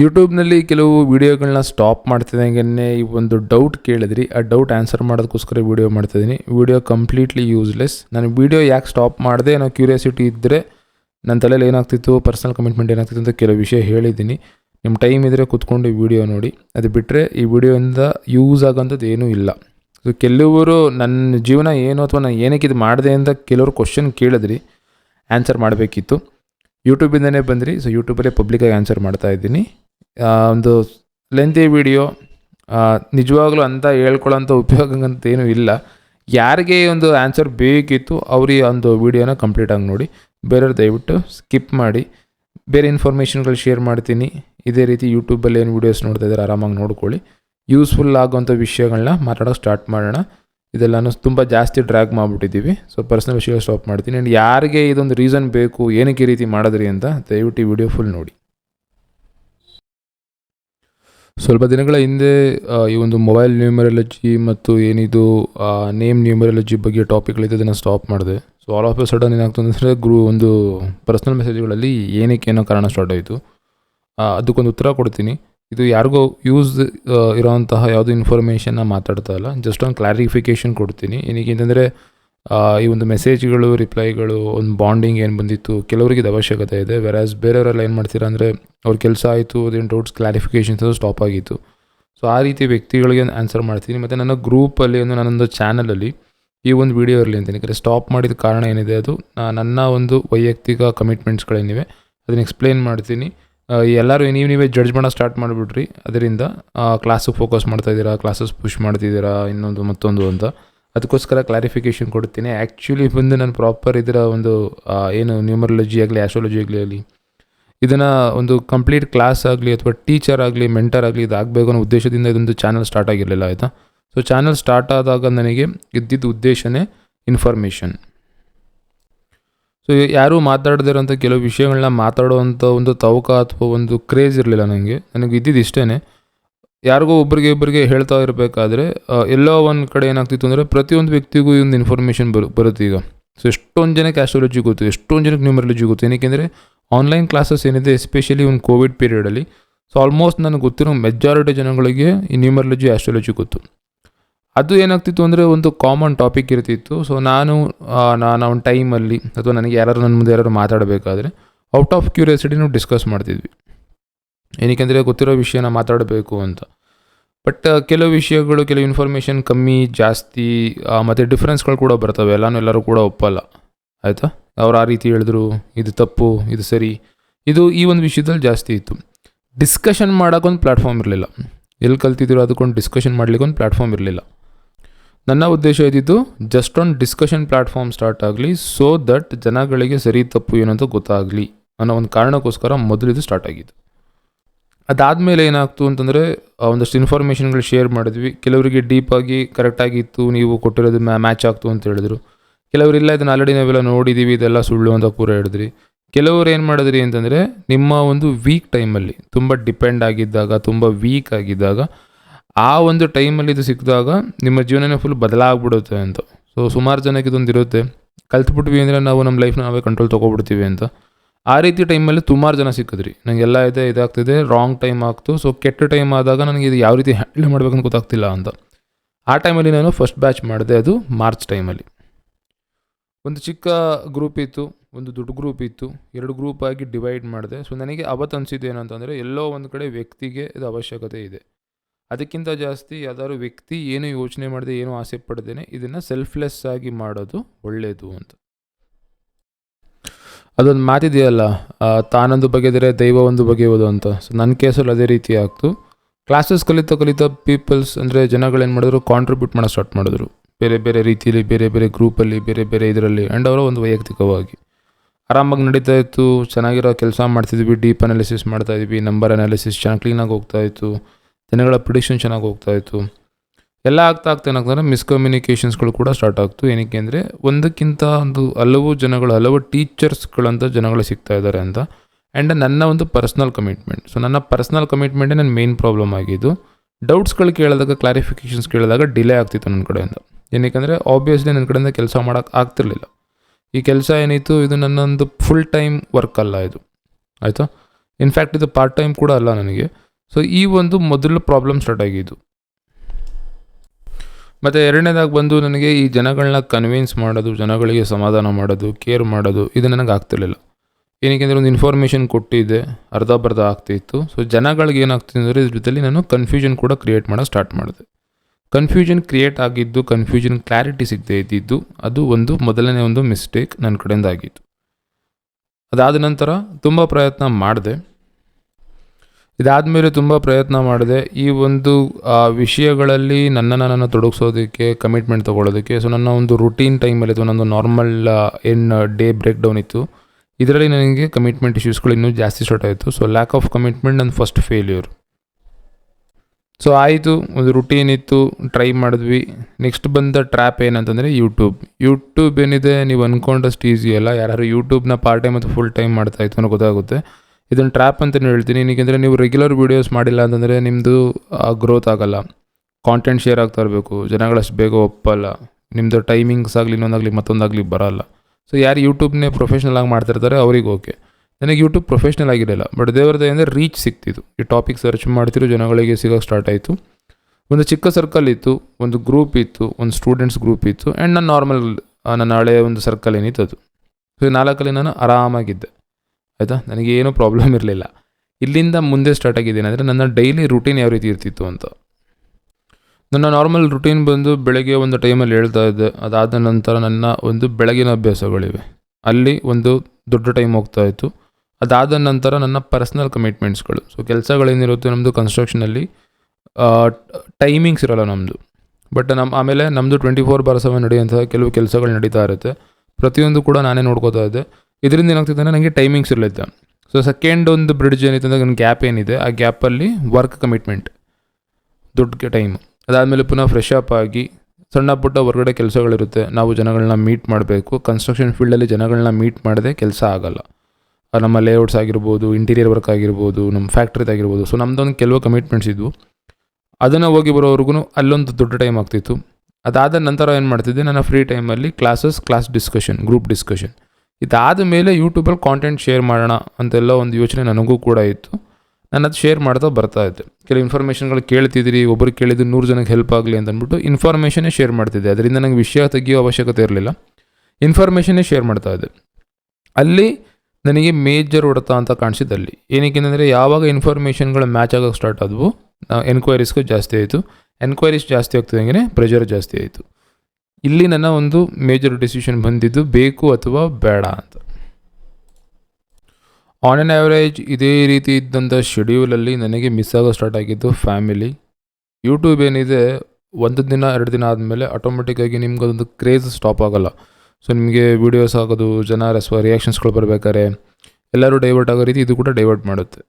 ಯೂಟ್ಯೂಬ್ನಲ್ಲಿ ಕೆಲವು ವೀಡಿಯೋಗಳನ್ನ ಸ್ಟಾಪ್ ಮಾಡ್ತಿದ್ದಂಗೆ ಈ ಒಂದು ಡೌಟ್ ಕೇಳಿದ್ರಿ. ಆ ಡೌಟ್ ಆನ್ಸರ್ ಮಾಡೋದಕ್ಕೋಸ್ಕರ ವೀಡಿಯೋ ಮಾಡ್ತಿದ್ದೀನಿ. ವೀಡಿಯೋ ಕಂಪ್ಲೀಟ್ಲಿ ಯೂಸ್ಲೆಸ್ ನಾನು ವೀಡಿಯೋ ಯಾಕೆ ಸ್ಟಾಪ್ ಮಾಡಿದೆ ಅನ್ನೋ ಕ್ಯೂರಿಯಾಸಿಟಿ ಇದ್ದರೆ ನನ್ನ ತಲೆಯಲ್ಲಿ ಏನಾಗ್ತಿತ್ತು? ಪರ್ಸನಲ್ ಕಮಿಟ್ಮೆಂಟ್ ಏನಾಗ್ತಿತ್ತು ಅಂತ ಕೆಲವು ವಿಷಯ ಹೇಳಿದ್ದೀನಿ. ನಿಮ್ಮ ಟೈಮ್ ಇದ್ದರೆ ಕೂತ್ಕೊಂಡು ಈ ವಿಡಿಯೋ ನೋಡಿ. ಅದು ಬಿಟ್ಟರೆ ಈ ವಿಡಿಯೋಯಿಂದ ಯೂಸ್ ಆಗೋಂಥದ್ದು ಏನೂ ಇಲ್ಲ. ಸೊ ಕೆಲವರು ನನ್ನ ಜೀವನ ಏನು ಅಥವಾ ನಾನು ಏನಕ್ಕೆ ಇದು ಮಾಡಿದೆ ಅಂತ ಕೆಲವರು ಕ್ವಶನ್ ಕೇಳಿದ್ರಿ. ಆನ್ಸರ್ ಮಾಡಬೇಕಿತ್ತು. ಯೂಟ್ಯೂಬಿಂದನೇ ಬಂದ್ರಿ. ಸೊ ಯೂಟ್ಯೂಬಲ್ಲೇ ಪಬ್ಲಿಕ್ಕಾಗಿ ಆನ್ಸರ್ ಮಾಡ್ತಾ ಇದ್ದೀನಿ. ಒಂದು ಲೆಂತಿ ವಿಡಿಯೋ ನಿಜವಾಗ್ಲೂ ಅಂತ ಹೇಳ್ಕೊಳ್ಳೋಂಥ ಉಪಯೋಗ ಅಂತೇನೂ ಇಲ್ಲ. ಯಾರಿಗೆ ಒಂದು ಆನ್ಸರ್ ಬೇಕಿತ್ತು ಅವ್ರಿಗೆ ಒಂದು ವಿಡಿಯೋನ ಕಂಪ್ಲೀಟಾಗಿ ನೋಡಿ. ಬೇರೆಯವ್ರು ದಯವಿಟ್ಟು ಸ್ಕಿಪ್ ಮಾಡಿ. ಬೇರೆ ಇನ್ಫಾರ್ಮೇಷನ್ಗಳು ಶೇರ್ ಮಾಡ್ತೀನಿ. ಇದೇ ರೀತಿ ಯೂಟ್ಯೂಬಲ್ಲಿ ಏನು ವೀಡಿಯೋಸ್ ನೋಡ್ತಾ ಇದ್ದಾರೆ ಆರಾಮಾಗಿ ನೋಡ್ಕೊಳ್ಳಿ. ಯೂಸ್ಫುಲ್ ಆಗುವಂಥ ವಿಷಯಗಳನ್ನ ಮಾತಾಡೋಕ್ಕೆ ಸ್ಟಾರ್ಟ್ ಮಾಡೋಣ. ಇದೆಲ್ಲನೂ ತುಂಬ ಜಾಸ್ತಿ ಡ್ರ್ಯಾಗ್ ಮಾಡಿಬಿಟ್ಟಿದ್ದೀವಿ. ಸೊ ಪರ್ಸ್ನಲ್ ವಿಷಯ ಸ್ಟಾಪ್ ಮಾಡ್ತೀನಿ. ಆ್ಯಂಡ್ ಯಾರಿಗೆ ಇದೊಂದು ರೀಸನ್ ಬೇಕು, ಏನಕ್ಕೆ ಈ ರೀತಿ ಮಾಡಿದ್ರಿ ಅಂತ ದಯವಿಟ್ಟು ಈ ವಿಡಿಯೋ ಫುಲ್ ನೋಡಿ. ಸ್ವಲ್ಪ ದಿನಗಳ ಹಿಂದೆ ಈ ಒಂದು ಮೊಬೈಲ್ ನ್ಯೂಮರಾಲಜಿ ಮತ್ತು ಏನಿದು ನೇಮ್ ನ್ಯೂಮರಾಲಜಿ ಬಗ್ಗೆ ಟಾಪಿಕ್ಗಳಿದೆ ಅದನ್ನು ಸ್ಟಾಪ್ ಮಾಡಿದೆ. So all of a sudden ಏನಾಗ್ತದೆ ಅಂದರೆ, ಗ್ರೂ ಒಂದು ಪರ್ಸ್ನಲ್ ಮೆಸೇಜ್ಗಳಲ್ಲಿ ಏನಕ್ಕೆ ಏನೋ ಕಾರಣ ಸ್ಟಾರ್ಟ್ ಆಯಿತು. ಅದಕ್ಕೊಂದು ಉತ್ತರ ಕೊಡ್ತೀನಿ. ಇದು ಯಾರಿಗೋ ಯೂಸ್ ಇರೋವಂತಹ ಯಾವುದೋ ಇನ್ಫಾರ್ಮೇಷನ್ನ ಮಾತಾಡ್ತಾ ಇಲ್ಲ. ಜಸ್ಟ್ ಒಂದು ಕ್ಲಾರಿಫಿಕೇಷನ್ ಕೊಡ್ತೀನಿ. ಏನಕ್ಕೆ ಅಂತಂದರೆ ಈ ಒಂದು ಮೆಸೇಜ್ಗಳು ರಿಪ್ಲೈಗಳು ಒಂದು ಬಾಂಡಿಂಗ್ ಏನು ಬಂದಿತ್ತು, ಕೆಲವರಿಗೆ ಇದು ಅವಶ್ಯಕತೆ ಇದೆ. ವೆರಾಸ್ ಬೇರೆಯವರೆಲ್ಲ ಏನು ಮಾಡ್ತೀರಾ ಅಂದರೆ, ಅವ್ರ ಕೆಲಸ ಆಯಿತು ಅದೇನು ಡೌಟ್ಸ್ ಕ್ಲಾರಿಫಿಕೇಷನ್ಸ್ ಅದು ಸ್ಟಾಪ್ ಆಗಿತ್ತು. ಸೊ ಆ ರೀತಿ ವ್ಯಕ್ತಿಗಳಿಗೆ ಆನ್ಸರ್ ಮಾಡ್ತೀನಿ. ಮತ್ತು ನನ್ನ ಗ್ರೂಪಲ್ಲಿ ಒಂದು, ನನ್ನೊಂದು ಚಾನಲಲ್ಲಿ ಈ ಒಂದು ವಿಡಿಯೋ ಇರಲಿ ಅಂತೀನಿ. ಯಾಕಂದರೆ ಸ್ಟಾಪ್ ಮಾಡಿದ ಕಾರಣ ಏನಿದೆ ಅದು ನನ್ನ ಒಂದು ವೈಯಕ್ತಿಕ ಕಮಿಟ್ಮೆಂಟ್ಸ್ಗಳೇನಿವೆ ಅದನ್ನ ಎಕ್ಸ್ಪ್ಲೇನ್ ಮಾಡ್ತೀನಿ. ಎಲ್ಲರೂ ನೀವು, ನೀವೇ ಜಡ್ಜ್ ಮಾಡೋ ಸ್ಟಾರ್ಟ್ ಮಾಡಿಬಿಟ್ರಿ. ಅದರಿಂದ ಕ್ಲಾಸಿಗೆ ಫೋಕಸ್ ಮಾಡ್ತಾ ಇದ್ದೀರಾ ಕ್ಲಾಸಸ್ ಪುಷ್ ಮಾಡ್ತಿದ್ದೀರಾ, ಇನ್ನೊಂದು, ಮತ್ತೊಂದು ಅಂತ. ಅದಕ್ಕೋಸ್ಕರ ಕ್ಲಾರಿಫಿಕೇಷನ್ ಕೊಡ್ತೀನಿ. ಆ್ಯಕ್ಚುಲಿ ಬಂದು ನಾನು ಪ್ರಾಪರ್ ಇದರ ಒಂದು ಏನು ನ್ಯೂಮರಲಜಿ ಆಗಲಿ ಆಸ್ಟ್ರಾಲಜಿ ಆಗಲಿ ಆಗಲಿ ಇದನ್ನು ಒಂದು ಕಂಪ್ಲೀಟ್ ಕ್ಲಾಸ್ ಆಗಲಿ ಅಥವಾ ಟೀಚರ್ ಆಗಲಿ ಮೆಂಟರ್ ಆಗಲಿ ಇದಾಗಬೇಕು ಅನ್ನೋ ಉದ್ದೇಶದಿಂದ ಇದೊಂದು ಚಾನಲ್ ಸ್ಟಾರ್ಟ್ ಆಗಿರಲಿಲ್ಲ, ಆಯಿತಾ? ಸೊ ಚಾನಲ್ ಸ್ಟಾರ್ಟ್ ಆದಾಗ ನನಗೆ ಇದ್ದಿದ್ದ ಉದ್ದೇಶನೇ ಇನ್ಫಾರ್ಮೇಷನ್ ಸೊ ಯಾರೂ ಮಾತಾಡದಿರೋಂಥ ಕೆಲವು ವಿಷಯಗಳನ್ನ ಮಾತಾಡುವಂಥ ಒಂದು ತವಕ ಅಥವಾ ಒಂದು ಕ್ರೇಜ್ ಇರಲಿಲ್ಲ ನನಗೆ ನನಗೆ ಇದ್ದಿದ್ದು ಇಷ್ಟೇ ಯಾರಿಗೋ ಒಬ್ಬರಿಗೆ ಒಬ್ಬರಿಗೆ ಹೇಳ್ತಾ ಇರಬೇಕಾದ್ರೆ ಎಲ್ಲೋ ಒಂದು ಕಡೆ ಏನಾಗ್ತಿತ್ತು ಅಂದರೆ ಪ್ರತಿಯೊಂದು ವ್ಯಕ್ತಿಗೂ ಒಂದು ಇನ್ಫಾರ್ಮೇಷನ್ ಬರು, ಬರುತ್ತೆ ಈಗ. ಸೊ ಎಷ್ಟೊಂದು ಜನಕ್ಕೆ ಆಸ್ಟ್ರಾಲಜಿ ಗೊತ್ತು, ಎಷ್ಟೊಂದು ಜನಕ್ಕೆ ನ್ಯೂಮರಾಲಜಿ ಗೊತ್ತು. ಏನಕ್ಕೆಂದರೆ ಆನ್ಲೈನ್ ಕ್ಲಾಸಸ್ ಏನಿದೆ ಎಸ್ಪೆಷಲಿ ಒಂದು ಕೋವಿಡ್ ಪೀರಿಯಡಲ್ಲಿ ಸೊ ಆಲ್ಮೋಸ್ಟ್ ನನಗೆ ಗೊತ್ತಿರೋ ಮೆಜಾರಿಟಿ ಜನಗಳಿಗೆ ಈ ನ್ಯೂಮರಾಲಜಿ ಆಸ್ಟ್ರಾಲಜಿ ಗೊತ್ತು. ಅದು ಏನಾಗ್ತಿತ್ತು ಅಂದರೆ ಒಂದು ಕಾಮನ್ ಟಾಪಿಕ್ ಇರ್ತಿತ್ತು. ಸೊ ನಾನು ನಾನು ಒಂದು ಟೈಮಲ್ಲಿ ಅಥವಾ ನನಗೆ ಯಾರು ನನ್ನ ಮುಂದೆ ಯಾರು ಮಾತಾಡಬೇಕಾದ್ರೆ ಔಟ್ ಆಫ್ ಕ್ಯೂರಿಯಾಸಿಟಿ ನಾವು ಡಿಸ್ಕಸ್ ಮಾಡ್ತಿದ್ವಿ. ಏನಕ್ಕೆಂದರೆ ಗೊತ್ತಿರೋ ವಿಷಯನ ಮಾತಾಡಬೇಕು ಅಂತ. ಬಟ್ ಕೆಲವು ವಿಷಯಗಳು, ಕೆಲವು ಇನ್ಫಾರ್ಮೇಷನ್ ಕಮ್ಮಿ, ಜಾಸ್ತಿ ಮತ್ತು ಡಿಫ್ರೆನ್ಸ್ಗಳು ಕೂಡ ಬರ್ತವೆ. ಎಲ್ಲನೂ ಎಲ್ಲರೂ ಕೂಡ ಒಪ್ಪಲ್ಲ. ಆಯಿತಾ? ಅವ್ರು ಆ ರೀತಿ ಹೇಳಿದ್ರು, ಇದು ತಪ್ಪು, ಇದು ಸರಿ. ಇದು ಈ ಒಂದು ವಿಷಯದಲ್ಲಿ ಜಾಸ್ತಿ ಇತ್ತು. ಡಿಸ್ಕಷನ್ ಮಾಡೋಕ್ಕೊಂದು ಪ್ಲ್ಯಾಟ್ಫಾರ್ಮ್ ಇರಲಿಲ್ಲ. ಎಲ್ಲಿ ಕಲ್ತಿದ್ದೀರೋ ಅದಕ್ಕೊಂದು ಡಿಸ್ಕಷನ್ ಮಾಡ್ಲಿಕ್ಕೆ ಒಂದು ಪ್ಲ್ಯಾಟ್ಫಾರ್ಮ್ ಇರಲಿಲ್ಲ. ನನ್ನ ಉದ್ದೇಶ ಇದ್ದಿದ್ದು ಜಸ್ಟ್ ಒಂದು ಡಿಸ್ಕಷನ್ ಪ್ಲ್ಯಾಟ್ಫಾರ್ಮ್ ಸ್ಟಾರ್ಟ್ ಆಗಲಿ ಸೊ ದಟ್ ಜನಗಳಿಗೆ ಸರಿ ತಪ್ಪು ಏನಂತ ಗೊತ್ತಾಗಲಿ ಅನ್ನೋ ಒಂದು ಕಾರಣಕ್ಕೋಸ್ಕರ ಮೊದಲಿದು ಸ್ಟಾರ್ಟ್ ಆಗಿದ್ದು. ಅದಾದಮೇಲೆ ಏನಾಗ್ತು ಅಂತಂದರೆ ಒಂದಷ್ಟು ಇನ್ಫಾರ್ಮೇಷನ್ಗಳು ಶೇರ್ ಮಾಡಿದ್ವಿ. ಕೆಲವರಿಗೆ ಡೀಪಾಗಿ ಕರೆಕ್ಟಾಗಿತ್ತು ನೀವು ಕೊಟ್ಟಿರೋದು ಮ್ಯಾಚ್ ಆಗ್ತು ಅಂತ ಹೇಳಿದ್ರು. ಕೆಲವರಿಲ್ಲ ಇದನ್ನು ಆಲ್ರೆಡಿ ನಾವೆಲ್ಲ ನೋಡಿದ್ದೀವಿ ಇದೆಲ್ಲ ಸುಳ್ಳು ಅಂತ ಪೂರ ಹೇಳಿದ್ರಿ. ಕೆಲವರು ಏನು ಮಾಡಿದ್ರಿ ಅಂತಂದರೆ, ನಿಮ್ಮ ಒಂದು ವೀಕ್ ಟೈಮಲ್ಲಿ ತುಂಬ ಡಿಪೆಂಡ್ ಆಗಿದ್ದಾಗ, ತುಂಬ ವೀಕ್ ಆಗಿದ್ದಾಗ, ಆ ಒಂದು ಟೈಮಲ್ಲಿ ಇದು ಸಿಕ್ಕಿದಾಗ, ನಿಮ್ಮ ಜೀವನನೇ ಫುಲ್ ಬದಲಾಗ್ಬಿಡುತ್ತೆ ಅಂತ. ಸೊ ಸುಮಾರು ಜನಕ್ಕೆ ಇದೊಂದು ಇರುತ್ತೆ. ಕಲ್ತ್ಬಿಟ್ವಿ ಅಂದರೆ ನಾವು ನಮ್ಮ ಲೈಫ್ನ ನಾವೇ ಕಂಟ್ರೋಲ್ ತೊಗೊಬಿಡ್ತೀವಿ ಅಂತ. ಆ ರೀತಿ ಟೈಮಲ್ಲಿ ಸುಮಾರು ಜನ ಸಿಕ್ಕಿದ್ರಿ. ನನಗೆಲ್ಲ ಇದೆ, ಇದಾಗ್ತಿದೆ ರಾಂಗ್ ಟೈಮ್ ಆಗ್ತು. ಸೊ ಕೆಟ್ಟ ಟೈಮ್ ಆದಾಗ ನನಗೆ ಇದು ಯಾವ ರೀತಿ ಹ್ಯಾಂಡಲ್ ಅಂತ ಗೊತ್ತಾಗ್ತಿಲ್ಲ ಅಂತ. ಆ ಟೈಮಲ್ಲಿ ನಾನು ಫಸ್ಟ್ ಬ್ಯಾಚ್ ಮಾಡಿದೆ ಅದು ಮಾರ್ಚ್ ಟೈಮಲ್ಲಿ ಒಂದು ಚಿಕ್ಕ ಗ್ರೂಪ್ ಇತ್ತು, ಒಂದು ದೊಡ್ಡ ಗ್ರೂಪ್ ಇತ್ತು. ಎರಡು ಗ್ರೂಪ್ ಆಗಿ ಡಿವೈಡ್ ಮಾಡಿದೆ. ಸೊ ನನಗೆ ಅವತ್ತು ಅನಿಸಿದ್ದು ಏನಂತಂದರೆ ಎಲ್ಲೋ ಒಂದು ಕಡೆ ವ್ಯಕ್ತಿಗೆ ಇದು ಅವಶ್ಯಕತೆ ಇದೆ. ಅದಕ್ಕಿಂತ ಜಾಸ್ತಿ ಯಾವ್ದಾದ್ರು ವ್ಯಕ್ತಿ ಏನು ಯೋಚನೆ ಮಾಡಿದೆ, ಏನು ಆಸೆ ಪಡ್ದೇನೆ ಇದನ್ನು ಸೆಲ್ಫ್ಲೆಸ್ ಆಗಿ ಮಾಡೋದು ಒಳ್ಳೆಯದು ಅಂತ. ಅದೊಂದು ಮಾತಿದೆಯಲ್ಲ ತಾನೊಂದು ಬಗೆದರೆ ದೈವ ಒಂದು ಬಗೆಯುವುದು ಅಂತ. ಸೊ ನನ್ನ ಕೇಸಲ್ಲಿ ಅದೇ ರೀತಿ ಆಗ್ತು. ಕ್ಲಾಸಸ್ ಕಲಿತಾ ಕಲಿತಾ ಪೀಪಲ್ಸ್ ಅಂದರೆ ಜನಗಳೇನು ಮಾಡಿದ್ರು ಕಾಂಟ್ರಿಬ್ಯೂಟ್ ಮಾಡೋ ಸ್ಟಾರ್ಟ್ ಮಾಡಿದ್ರು. ಬೇರೆ ಬೇರೆ ರೀತಿಯಲ್ಲಿ, ಬೇರೆ ಬೇರೆ ಗ್ರೂಪಲ್ಲಿ ಬೇರೆ ಬೇರೆ ಇದರಲ್ಲಿ ಆ್ಯಂಡ್ ಅವರ ಒಂದು ವೈಯಕ್ತಿಕವಾಗಿ. ಆರಾಮಾಗಿ ನಡೀತಾ ಇತ್ತು, ಚೆನ್ನಾಗಿರೋ ಕೆಲಸ ಮಾಡ್ತಿದ್ವಿ ಡೀಪ್ ಅನಾಲಿಸಿಸ್ ಮಾಡ್ತಾ ಇದ್ವಿ ನಂಬರ್ ಅನಾಲಿಸಿಸ್ ಚೆನ್ನಾಗಿ ಕ್ಲೀನಾಗಿ ಹೋಗ್ತಾ ಇತ್ತು, ಜನಗಳ ಪ್ರಿಡಿಕ್ಷನ್ ಚೆನ್ನಾಗಿ ಹೋಗ್ತಾ ಇತ್ತು. ಎಲ್ಲ ಆಗ್ತಾ ಆಗ್ತಾ ಏನಾಗ್ತಂದ್ರೆ ಮಿಸ್ಕಮ್ಯುನಿಕೇಷನ್ಸ್ಗಳು ಕೂಡ ಸ್ಟಾರ್ಟ್ ಆಗ್ತು. ಏನಕ್ಕೆ ಅಂದರೆ ಒಂದಕ್ಕಿಂತ ಒಂದು ಹಲವು ಜನಗಳು, ಹಲವು ಟೀಚರ್ಸ್ಗಳಂತ ಜನಗಳು ಸಿಗ್ತಾ ಇದ್ದಾರೆ ಅಂತ. ಆ್ಯಂಡ್ ನನ್ನ ಒಂದು ಪರ್ಸ್ನಲ್ ಕಮಿಟ್ಮೆಂಟ್ ಸೊ ನನ್ನ ಪರ್ಸ್ನಲ್ ಕಮಿಟ್ಮೆಂಟೇ ನನ್ನ ಮೇನ್ ಪ್ರಾಬ್ಲಮ್ ಆಗಿದ್ದು ಡೌಟ್ಸ್ಗಳು ಕೇಳಿದಾಗ ಕ್ಲಾರಿಫಿಕೇಷನ್ಸ್ ಕೇಳಿದಾಗ ಡಿಲೇ ಆಗ್ತಿತ್ತು ನನ್ನ ಕಡೆಯಿಂದ. ಏನಕ್ಕೆ ಆಬ್ವಿಯಸ್ಲಿ ನನ್ನ ಕಡೆಯಿಂದ ಕೆಲಸ ಮಾಡೋಕ್ಕೆ ಆಗ್ತಿರಲಿಲ್ಲ. ಈ ಕೆಲಸ ಏನಿತ್ತು ಇದು ನನ್ನೊಂದು ಫುಲ್ ಟೈಮ್ ವರ್ಕ್ ಅಲ್ಲ ಇದು. ಆಯಿತಾ? ಇನ್ಫ್ಯಾಕ್ಟ್ ಇದು ಪಾರ್ಟ್ ಟೈಮ್ ಕೂಡ ಅಲ್ಲ ನನಗೆ. ಸೊ ಈ ಒಂದು ಮೊದಲು ಪ್ರಾಬ್ಲಮ್ ಸ್ಟಾರ್ಟ್ ಆಗಿದ್ದು. ಮತ್ತು ಎರಡನೇದಾಗಿ ಬಂದು ನನಗೆ ಈ ಜನಗಳನ್ನ ಕನ್ವಿನ್ಸ್ ಮಾಡೋದು, ಜನಗಳಿಗೆ ಸಮಾಧಾನ ಮಾಡೋದು ಕೇರ್ ಮಾಡೋದು, ಇದು ನನಗೆ ಆಗ್ತಿರಲಿಲ್ಲ. ಏನಕ್ಕೆ ಅಂದರೆ ಒಂದು ಇನ್ಫಾರ್ಮೇಷನ್ ಕೊಟ್ಟಿದ್ದೆ ಅರ್ಧ ಬರ್ಧ ಆಗ್ತಿತ್ತು. ಸೊ ಜನಗಳಿಗೆ ಏನಾಗ್ತಿದೆ ಅಂದರೆ, ಇದ್ರ ಜೊತೆಲಿ ನಾನು ಕನ್ಫ್ಯೂಷನ್ ಕೂಡ ಕ್ರಿಯೇಟ್ ಮಾಡೋ ಸ್ಟಾರ್ಟ್ ಮಾಡಿದೆ. ಕನ್ಫ್ಯೂಷನ್ ಕ್ರಿಯೇಟ್ ಆಗಿದ್ದು ಕನ್ಫ್ಯೂಷನ್ ಕ್ಲಾರಿಟಿ ಸಿಗದೆ ಇದ್ದಿದ್ದು, ಅದು ಒಂದು ಮೊದಲನೇ ಒಂದು ಮಿಸ್ಟೇಕ್ ನನ್ನ ಕಡೆಯಿಂದ ಆಗಿತ್ತು ಅದಾದ ನಂತರ ತುಂಬ ಪ್ರಯತ್ನ ಮಾಡಿದೆ. ಇದಾದಮೇಲೆ ತುಂಬ ಪ್ರಯತ್ನ ಮಾಡಿದೆ. ಈ ಒಂದು ವಿಷಯಗಳಲ್ಲಿ ನನ್ನನ್ನು ನಾನು ತೊಡಗಿಸೋದಕ್ಕೆ ಕಮಿಟ್ಮೆಂಟ್ ತೊಗೊಳೋದಕ್ಕೆ ಸೊ ನನ್ನ ಒಂದು ರುಟೀನ್ ಟೈಮಲ್ಲಿ ಅಥವಾ ನನ್ನೊಂದು ನಾರ್ಮಲ್ ಏನು ಡೇ ಬ್ರೇಕ್ ಡೌನ್ ಇತ್ತು. ಇದರಲ್ಲಿ ನನಗೆ ಕಮಿಟ್ಮೆಂಟ್ ಇಶ್ಯೂಸ್ಗಳು ಇನ್ನೂ ಜಾಸ್ತಿ ಸ್ಟಾರ್ಟ್ ಆಯಿತು. ಸೊ ಲ್ಯಾಕ್ ಆಫ್ ಕಮಿಟ್ಮೆಂಟ್ ನನ್ನ ಫಸ್ಟ್ ಫೇಲ್ಯೂರ್ ಸೊ ಆಯಿತು. ಒಂದು ರುಟೀನ್ ಇತ್ತು. ಟ್ರೈ ಮಾಡಿದ್ವಿ. ನೆಕ್ಸ್ಟ್ ಬಂದ ಟ್ರ್ಯಾಪ್ ಏನಂತಂದರೆ ಯೂಟ್ಯೂಬ್ ಯೂಟ್ಯೂಬ್ ಏನಿದೆ? ನೀವು ಅಂದ್ಕೊಂಡಷ್ಟು ಈಸಿ ಅಲ್ಲ. ಯಾರು ಯೂಟ್ಯೂಬ್ನ ಪಾರ್ಟ್ ಟೈಮ್ ಮತ್ತು ಫುಲ್ ಟೈಮ್ ಮಾಡ್ತಾ ಇತ್ತು ಅನ್ನೋ ಗೊತ್ತಾಗುತ್ತೆ. ಇದನ್ನು ಟ್ರ್ಯಾಪ್ ಅಂತಲೇ ಹೇಳ್ತೀನಿ. ಏನಕ್ಕೆಂದರೆ ನೀವು ರೆಗ್ಯುಲರ್ ವೀಡಿಯೋಸ್ ಮಾಡಿಲ್ಲ ಅಂತಂದರೆ ನಿಮ್ಮದು ಗ್ರೋತ್ ಆಗೋಲ್ಲ. ಕಾಂಟೆಂಟ್ ಶೇರ್ ಆಗ್ತಾ ಇರಬೇಕು. ಜನಗಳಷ್ಟು ಬೇಗ ಒಪ್ಪಲ್ಲ. ನಿಮ್ಮದು ಟೈಮಿಂಗ್ಸ್ ಆಗಲಿ ಇನ್ನೊಂದಾಗಲಿ ಮತ್ತೊಂದಾಗಲಿ ಬರೋಲ್ಲ. ಸೊ ಯಾರು ಯೂಟ್ಯೂಬ್ನೇ ಪ್ರೊಫೆಷ್ನಲ್ ಆಗಿ ಮಾಡ್ತಿರ್ತಾರೆ, ಅವ್ರಿಗೆ ಓಕೆ ನನಗೆ ಯೂಟ್ಯೂಬ್ ಪ್ರೊಫೆಷ್ನಲ್ ಆಗಿರಲಿಲ್ಲ. ಬಟ್ ದೇವರದೇ ಅಂದರೆ ರೀಚ್ ಸಿಕ್ತಿತ್ತು. ಈ ಟಾಪಿಕ್ ಸರ್ಚ್ ಮಾಡ್ತಿರೋ ಜನಗಳಿಗೆ ಸಿಗೋಕ್ಕೆ ಸ್ಟಾರ್ಟ್ ಆಯಿತು. ಒಂದು ಚಿಕ್ಕ ಸರ್ಕಲ್ ಇತ್ತು, ಒಂದು ಗ್ರೂಪ್ ಇತ್ತು, ಒಂದು ಸ್ಟೂಡೆಂಟ್ಸ್ ಗ್ರೂಪ್ ಇತ್ತು ಆ್ಯಂಡ್ ನಾನು ನಾರ್ಮಲ್ ನನ್ನ ಹಳೆಯ ಒಂದು ಸರ್ಕಲ್ ಏನಿತ್ತು ಅದು ಸೊ ನಾಲ್ಕಲ್ಲಿ ನಾನು ಆರಾಮಾಗಿದ್ದೆ. ಆಯಿತಾ? ನನಗೆ ಏನು ಪ್ರಾಬ್ಲಮ್ ಇರಲಿಲ್ಲ. ಇಲ್ಲಿಂದ ಮುಂದೆ ಸ್ಟಾರ್ಟ್ ಆಗಿದ್ದೇನೆ. ಅಂದರೆ ನನ್ನ ಡೈಲಿ ರುಟೀನ್ ಯಾವ ರೀತಿ ಇರ್ತಿತ್ತು ಅಂತ. ನನ್ನ ನಾರ್ಮಲ್ ರುಟೀನ್ ಬಂದು ಬೆಳಗ್ಗೆ ಒಂದು ಟೈಮಲ್ಲಿ ಹೇಳ್ತಾ ಇದ್ದೆ. ಅದಾದ ನಂತರ ನನ್ನ ಒಂದು ಬೆಳಗಿನ ಅಭ್ಯಾಸಗಳಿವೆ. ಅಲ್ಲಿ ಒಂದು ದೊಡ್ಡ ಟೈಮ್ ಹೋಗ್ತಾ ಇತ್ತು. ಅದಾದ ನಂತರ ನನ್ನ ಪರ್ಸ್ನಲ್ ಕಮಿಟ್ಮೆಂಟ್ಸ್ಗಳು ಸೊ ಕೆಲಸಗಳೇನಿರುತ್ತೆ ನಮ್ಮದು ಕನ್ಸ್ಟ್ರಕ್ಷನಲ್ಲಿ ಟೈಮಿಂಗ್ಸ್ ಇರೋಲ್ಲ ನಮ್ಮದು ಬಟ್ ನಮ್ಮ ಆಮೇಲೆ ನಮ್ಮದು ಟ್ವೆಂಟಿ ಫೋರ್ ಬಾರ್ ಸೆವೆನ್ ನಡೆಯುವಂಥ ಕೆಲವು ಕೆಲಸಗಳು ನಡೀತಾ ಇರುತ್ತೆ. ಪ್ರತಿಯೊಂದು ಕೂಡ ನಾನೇ ನೋಡ್ಕೋತಾ ಇದ್ದೆ. ಇದರಿಂದ ಏನಾಗ್ತಿದೆ ಅಂದರೆ ನನಗೆ ಟೈಮಿಂಗ್ಸ್ ಇರಲಿಲ್ಲ. ಸೊ ಸೆಕೆಂಡ್ ಒಂದು ಬ್ರಿಡ್ಜ್ ಏನಿದೆ ಅಂದರೆ ನನ್ನ ಗ್ಯಾಪ್ ಏನಿದೆ. ಆ ಗ್ಯಾಪಲ್ಲಿ ವರ್ಕ್ ಕಮಿಟ್ಮೆಂಟ್ ದೊಡ್ಡ ಟೈಮ್ ಅದಾದಮೇಲೆ ಪುನಃ ಫ್ರೆಶ್ ಅಪ್ ಆಗಿ ಸಣ್ಣ ಪುಟ್ಟ ಹೊರಗಡೆ ಕೆಲಸಗಳಿರುತ್ತೆ. ನಾವು ಜನಗಳನ್ನ ಮೀಟ್ ಮಾಡಬೇಕು. ಕನ್ಸ್ಟ್ರಕ್ಷನ್ ಫೀಲ್ಡಲ್ಲಿ ಜನಗಳನ್ನ ಮೀಟ್ ಮಾಡದೆ ಕೆಲಸ ಆಗಲ್ಲ. ನಮ್ಮ ಲೇಔಟ್ಸ್ ಆಗಿರ್ಬೋದು ಇಂಟೀರಿಯರ್ ವರ್ಕ್ ಆಗಿರ್ಬೋದು, ನಮ್ಮ ಫ್ಯಾಕ್ಟ್ರಿದಾಗಿರ್ಬೋದು ಸೊ ನಮ್ಮದೊಂದು ಕೆಲವು ಕಮಿಟ್ಮೆಂಟ್ಸ್ ಇದ್ವು. ಅದನ್ನು ಹೋಗಿ ಬರೋವರೆಗೂ ಅಲ್ಲೊಂದು ದೊಡ್ಡ ಟೈಮ್ ಆಗ್ತಿತ್ತು. ಅದಾದ ನಂತರ ಏನು ಮಾಡ್ತಿದ್ದೆ? ನನ್ನ ಫ್ರೀ ಟೈಮಲ್ಲಿ classes class discussion group discussion ಇದಾದ ಮೇಲೆ ಯೂಟ್ಯೂಬಲ್ಲಿ ಕಾಂಟೆಂಟ್ ಶೇರ್ ಮಾಡೋಣ ಅಂತೆಲ್ಲ ಒಂದು ಯೋಚನೆ ನನಗೂ ಕೂಡ ಇತ್ತು. ನಾನು ಅದು ಶೇರ್ ಮಾಡ್ತಾ ಬರ್ತಾ ಇದ್ದೆ. ಕೆಲವು ಇನ್ಫಾರ್ಮೇಷನ್ಗಳು ಕೇಳ್ತಿದ್ರಿ ಒಬ್ಬರು ಕೇಳಿದ್ದು ನೂರು ಜನಕ್ಕೆ ಹೆಲ್ಪ್ ಆಗಲಿ ಅಂತ ಇನ್ಫಾರ್ಮೇಷನೇ ಶೇರ್ ಮಾಡ್ತಿದ್ದೆ. ಅದರಿಂದ ನನಗೆ ವಿಷಯ ತೆಗಿಯೋ ಅವಶ್ಯಕತೆ ಇರಲಿಲ್ಲ. ಇನ್ಫಾರ್ಮೇಷನ್ನೇ ಶೇರ್ ಮಾಡ್ತಾ ಇದ್ದೆ. ಅಲ್ಲಿ ನನಗೆ ಮೇಜರ್ ಹೊಡೆತ ಅಂತ ಕಾಣಿಸಿದ್ದು ಅಲ್ಲಿ ಏನಕ್ಕೆ ಅಂದರೆ ಯಾವಾಗ ಇನ್ಫಾರ್ಮೇಷನ್ಗಳು ಮ್ಯಾಚ್ ಆಗೋಕ್ಕೆ ಸ್ಟಾರ್ಟ್ ಆದವು ಎನ್ಕ್ವೈರೀಸ್ಗೂ ಜಾಸ್ತಿ ಆಯಿತು. ಎನ್ಕ್ವೈರೀಸ್ ಜಾಸ್ತಿ ಆಗ್ತಿದ್ದಂಗೆ ಪ್ರೆಷರ್ ಜಾಸ್ತಿ ಆಯಿತು. ಇಲ್ಲಿ ನನ್ನ ಒಂದು ಮೇಜರ್ ಡಿಸಿಷನ್ ಬಂದಿದ್ದು ಬೇಕು ಅಥವಾ ಬೇಡ ಅಂತ. ಆನ್ ಆನ್ ಆ್ಯಾವ್ರೇಜ್ ಇದೇ ರೀತಿ ಇದ್ದಂಥ ಶೆಡ್ಯೂಲಲ್ಲಿ ನನಗೆ ಮಿಸ್ ಆಗೋ ಸ್ಟಾರ್ಟ್ ಆಗಿದ್ದು ಫ್ಯಾಮಿಲಿ ಯೂಟ್ಯೂಬ್ ಏನಿದೆ, ಒಂದು ದಿನ, ಎರಡು ದಿನ ಆದಮೇಲೆ ಆಟೋಮೆಟಿಕ್ಕಾಗಿ ನಿಮ್ಗೆ ಅದೊಂದು ಕ್ರೇಜ್ ಸ್ಟಾಪ್ ಆಗೋಲ್ಲ. ಸೊ ನಿಮಗೆ ವೀಡಿಯೋಸ್ ಆಗೋದು, ಜನ ರೆಸ್ವ ರಿಯಾಕ್ಷನ್ಸ್ಗಳು ಬರಬೇಕಾರೆ ಎಲ್ಲರೂ ಡೈವರ್ಟ್ ಆಗೋ ರೀತಿ ಇದು ಕೂಡ ಡೈವರ್ಟ್ ಮಾಡುತ್ತೆ.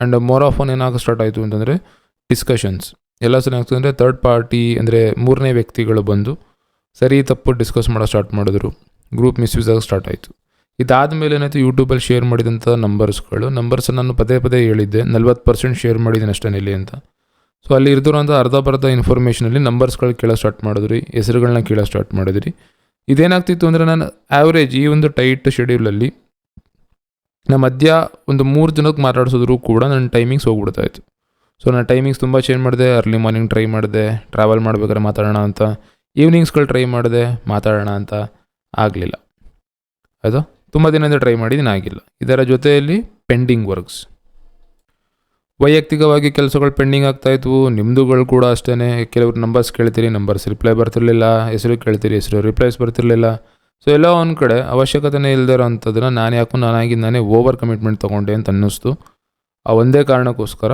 ಆ್ಯಂಡ್ ಮೋರ್ ಆಫ್ ಏನಾಗೋ ಸ್ಟಾರ್ಟ್ ಆಯಿತು ಅಂತಂದರೆ ಡಿಸ್ಕಷನ್ಸ್ ಎಲ್ಲ ಸಲ ಆಗ್ತದೆ ಅಂದರೆ ಥರ್ಡ್ ಪಾರ್ಟಿ ಅಂದರೆ ಮೂರನೇ ವ್ಯಕ್ತಿಗಳು ಬಂದು ಸರಿ, ತಪ್ಪು ಡಿಸ್ಕಸ್ ಮಾಡೋ ಸ್ಟಾರ್ಟ್ ಮಾಡಿದ್ರು. ಗ್ರೂಪ್ ಮಿಸ್ಯೂಸ್ ಆಗಿ ಸ್ಟಾರ್ಟ್ ಆಯಿತು. ಇದಾದ ಮೇಲೆ ಏನಾಯಿತು ಯೂಟ್ಯೂಬಲ್ಲಿ ಶೇರ್ ಮಾಡಿದಂಥ ನಂಬರ್ಸ್ಗಳು ನಂಬರ್ಸ್ ನಾನು ಪದೇ ಪದೇ ಹೇಳಿದ್ದೆ, ನಲ್ವತ್ತು ಪರ್ಸೆಂಟ್ ಶೇರ್ ಮಾಡಿದ್ದೀನಿ ಅಷ್ಟೇ ಇಲ್ಲಿ ಅಂತ. ಸೊ ಅಲ್ಲಿ ಇರ್ದಿರೋಂಥ ಅರ್ಧ ಬರ್ಧ ಇನ್ಫಾರ್ಮೇಷನಲ್ಲಿ ನಂಬರ್ಸ್ಗಳು ಕೇಳೋ ಸ್ಟಾರ್ಟ್ ಮಾಡಿದ್ರಿ ಹೆಸರುಗಳನ್ನ ಕೇಳೋ ಸ್ಟಾರ್ಟ್ ಮಾಡಿದ್ರಿ. ಇದೇನಾಗ್ತಿತ್ತು ಅಂದರೆ ನಾನು ಆ್ಯಾವ್ರೇಜ್ ಈ ಒಂದು ಟೈಟ್ ಶೆಡ್ಯೂಲಲ್ಲಿ ನಮ್ಮ ಮಧ್ಯ ಒಂದು ಮೂರು ಜನಕ್ಕೆ ಮಾತಾಡಿಸಿದ್ರು ಕೂಡ ನನ್ನ ಟೈಮಿಂಗ್ಸ್ ಹೋಗ್ಬಿಡ್ತಾಯಿತ್ತು ಸೊ ನಾನು ಟೈಮಿಂಗ್ಸ್ ತುಂಬ ಚೇಂಜ್ ಮಾಡಿದೆ ಅರ್ಲಿ ಮಾರ್ನಿಂಗ್ ಟ್ರೈ ಮಾಡಿದೆ ಟ್ರಾವೆಲ್ ಮಾಡ್ಬೇಕಾದ್ರೆ ಮಾತಾಡೋಣ ಅಂತ. ಈವ್ನಿಂಗ್ಸ್ಗಳು ಟ್ರೈ ಮಾಡಿದೆ ಮಾತಾಡೋಣ ಅಂತ ಆಗಲಿಲ್ಲ. ಅದು ತುಂಬ ದಿನದಿಂದ ಟ್ರೈ ಮಾಡಿದ್ದೀನಿ ಆಗಿಲ್ಲ. ಇದರ ಜೊತೆಯಲ್ಲಿ ಪೆಂಡಿಂಗ್ ವರ್ಕ್ಸ್ ವೈಯಕ್ತಿಕವಾಗಿ ಕೆಲಸಗಳು ಪೆಂಡಿಂಗ್ ಆಗ್ತಾಯಿದ್ವು ನಿಮ್ಮದುಗಳು ಕೂಡ ಅಷ್ಟೇ ಕೆಲವ್ರು ನಂಬರ್ಸ್ ಕೇಳ್ತೀರಿ ನಂಬರ್ಸ್ ರಿಪ್ಲೈ ಬರ್ತಿರಲಿಲ್ಲ. ಹೆಸರು ಕೇಳ್ತೀರಿ, ಹೆಸರು ರಿಪ್ಲೈಸ್ ಬರ್ತಿರಲಿಲ್ಲ. ಸೊ ಎಲ್ಲೋ ಒಂದು ಕಡೆ ಅವಶ್ಯಕತೆನೇ ಇಲ್ಲದಿರೋ ಅಂಥದ್ದನ್ನು ನಾನು ಯಾಕೋ ನಾನಾಗಿ ನಾನೇ ಓವರ್ ಕಮಿಟ್ಮೆಂಟ್ ತೊಗೊಂಡೆ ಅಂತ ಅನ್ನಿಸ್ತು. ಆ ಒಂದೇ ಕಾರಣಕ್ಕೋಸ್ಕರ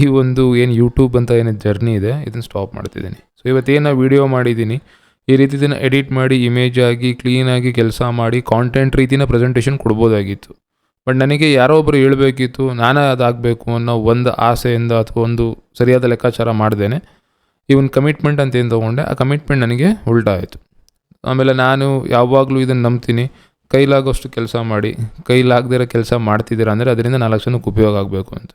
ಈ ಒಂದು ಏನು ಯೂಟ್ಯೂಬ್ ಅಂತ ಏನು ಜರ್ನಿ ಇದೆ, ಇದನ್ನು ಸ್ಟಾಪ್ ಮಾಡ್ತಿದ್ದೀನಿ. ಸೊ ಇವತ್ತೇನು ವೀಡಿಯೋ ಮಾಡಿದ್ದೀನಿ. ಈ ರೀತಿ ದಿನ ಎಡಿಟ್ ಮಾಡಿ ಇಮೇಜ್ ಆಗಿ ಕ್ಲೀನಾಗಿ ಕೆಲಸ ಮಾಡಿ ಕಾಂಟೆಂಟ್ ರೀತಿನ ಪ್ರೆಸೆಂಟೇಷನ್ ಕೊಡ್ಬೋದಾಗಿತ್ತು. ಬಟ್ ನನಗೆ ಯಾರೋ ಒಬ್ಬರು ಹೇಳಬೇಕಿತ್ತು, ನಾನೇ ಅದಾಗಬೇಕು ಅನ್ನೋ ಒಂದು ಆಸೆಯಿಂದ ಅಥವಾ ಒಂದು ಸರಿಯಾದ ಲೆಕ್ಕಾಚಾರ ಮಾಡ್ದೇನೆ. ಈ ಒಂದು ಕಮಿಟ್ಮೆಂಟ್ ಅಂತ ಏನು ತೊಗೊಂಡೆ, ಆ ಕಮಿಟ್ಮೆಂಟ್ ನನಗೆ ಉಲ್ಟಾ ಆಯಿತು. ಆಮೇಲೆ ನಾನು ಯಾವಾಗಲೂ ಇದನ್ನು ನಂಬ್ತೀನಿ. ಕೈಲಾಗೋಷ್ಟು ಕೆಲಸ ಮಾಡಿ, ಕೈಲಾಗದಿರೋ ಕೆಲಸ ಮಾಡ್ತಿದ್ದೀರಾ ಅಂದರೆ ಅದರಿಂದ ನಾಲ್ಕು ಜನಕ್ಕೆ ಉಪಯೋಗ ಆಗಬೇಕು ಅಂತ.